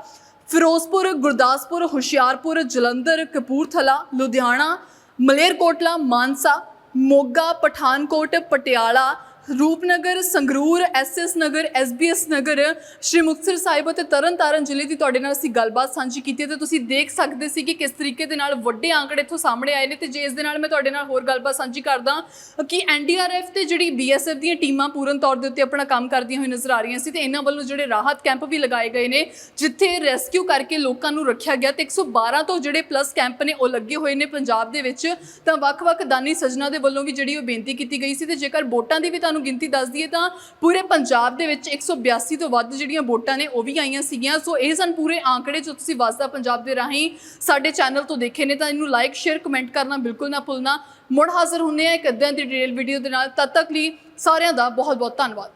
ਫਿਰੋਜ਼ਪੁਰ, ਗੁਰਦਾਸਪੁਰ, ਹੁਸ਼ਿਆਰਪੁਰ, ਜਲੰਧਰ, ਕਪੂਰਥਲਾ, ਲੁਧਿਆਣਾ, ਮਲੇਰਕੋਟਲਾ, ਮਾਨਸਾ, ਮੋਗਾ, ਪਠਾਨਕੋਟ, ਪਟਿਆਲਾ ਰੂਪਨਗਰ, ਸੰਗਰੂਰ ਐਸਐਸ ਨਗਰ ਐਸਬੀਐਸ ਨਗਰ, ਸ਼੍ਰੀ ਮੁਕਤਸਰ ਸਾਹਿਬ ਅਤੇ ਤਰਨਤਾਰਨ ਜ਼ਿਲ੍ਹੇ ਦੀ ਤੁਹਾਡੇ ਨਾਲ ਅਸੀਂ ਗੱਲਬਾਤ ਸਾਂਝੀ ਕੀਤੀ ਤੇ ਤੁਸੀਂ ਦੇਖ ਸਕਦੇ ਸੀ ਕਿ ਕਿਸ ਤਰੀਕੇ ਦੇ ਨਾਲ ਵੱਡੇ ਆંકੜੇ ਇੱਥੋਂ ਸਾਹਮਣੇ ਆਏ ਨੇ ਤੇ ਜੇ ਇਸ ਦੇ ਨਾਲ ਮੈਂ ਤੁਹਾਡੇ ਨਾਲ ਹੋਰ ਗੱਲਬਾਤ ਸਾਂਝੀ ਕਰਦਾ ਕਿ ਐਨਡੀਆਰਐਫ ਤੇ ਜਿਹੜੀ ਬੀਐਸਐਫ ਦੀਆਂ ਟੀਮਾਂ ਪੂਰਨ ਤੌਰ ਦੇ ਉੱਤੇ ਆਪਣਾ ਕੰਮ ਕਰਦੀਆਂ ਹੋਈ ਨਜ਼ਰ ਆ ਰਹੀਆਂ ਸੀ ਤੇ ਇਹਨਾਂ ਵੱਲੋਂ ਜਿਹੜੇ ਰਾਹਤ ਕੈਂਪ ਵੀ ਲਗਾਏ ਗਏ ਨੇ, ਜਿੱਥੇ ਰੈਸਕਿਊ ਕਰਕੇ ਲੋਕਾਂ ਨੂੰ ਰੱਖਿਆ ਗਿਆ ਤੇ 112 ਤੋਂ ਜਿਹੜੇ ਪਲੱਸ ਕੈਂਪ ਨੇ ਉਹ ਲੱਗੇ ਹੋਏ ਨੇ ਪੰਜਾਬ ਦੇ ਵਿੱਚ, ਤਾਂ ਵੱਖ-ਵੱਖ ਦਾਨੀ ਸੱਜਣਾ ਦੇ ਵੱਲੋਂ ਵੀ ਜਿਹੜੀ ਉਹ ਬੇਨਤੀ ਕੀਤੀ ਗਈ ਸੀ ਤੇ ਜੇਕਰ ਵੋਟਾਂ ਦੀ ਵੀ ਤੁਹਾਨੂੰ ਗਿਣਤੀ ਦੱਸ ਦਈਏ ਤਾਂ ਪੂਰੇ ਪੰਜਾਬ ਦੇ ਵਿੱਚ 182 ਤੋਂ ਵੱਧ ਜਿਹੜੀਆਂ ਵੋਟਾਂ ਨੇ ਉਹ ਵੀ ਆਈਆਂ ਸੀਗੀਆਂ। ਸੋ ਇਹ ਸਨ ਪੂਰੇ ਆંકੜੇ ਜੋ ਤੁਸੀਂ ਵਸਦਾ ਪੰਜਾਬ ਦੇ ਰਾਹੀਂ ਸਾਡੇ ਚੈਨਲ ਤੋਂ ਦੇਖੇ ਨੇ ਤਾਂ ਇਹਨੂੰ ਲਾਈਕ ਸ਼ੇਅਰ ਕਮੈਂਟ ਕਰਨਾ ਬਿਲਕੁਲ ਨਾ ਭੁੱਲਣਾ। ਮੁੜ ਹਾਜ਼ਰ ਹੁੰਦੇ ਆ ਇੱਕ ਅੱਧਿਆਂ ਦੀ ਡਿਟੇਲ ਵੀਡੀਓ ਦੇ ਨਾਲ। ਤਦ ਤੱਕ ਲਈ ਸਾਰਿਆਂ ਦਾ ਬਹੁਤ ਬਹੁਤ ਧੰਨਵਾਦ।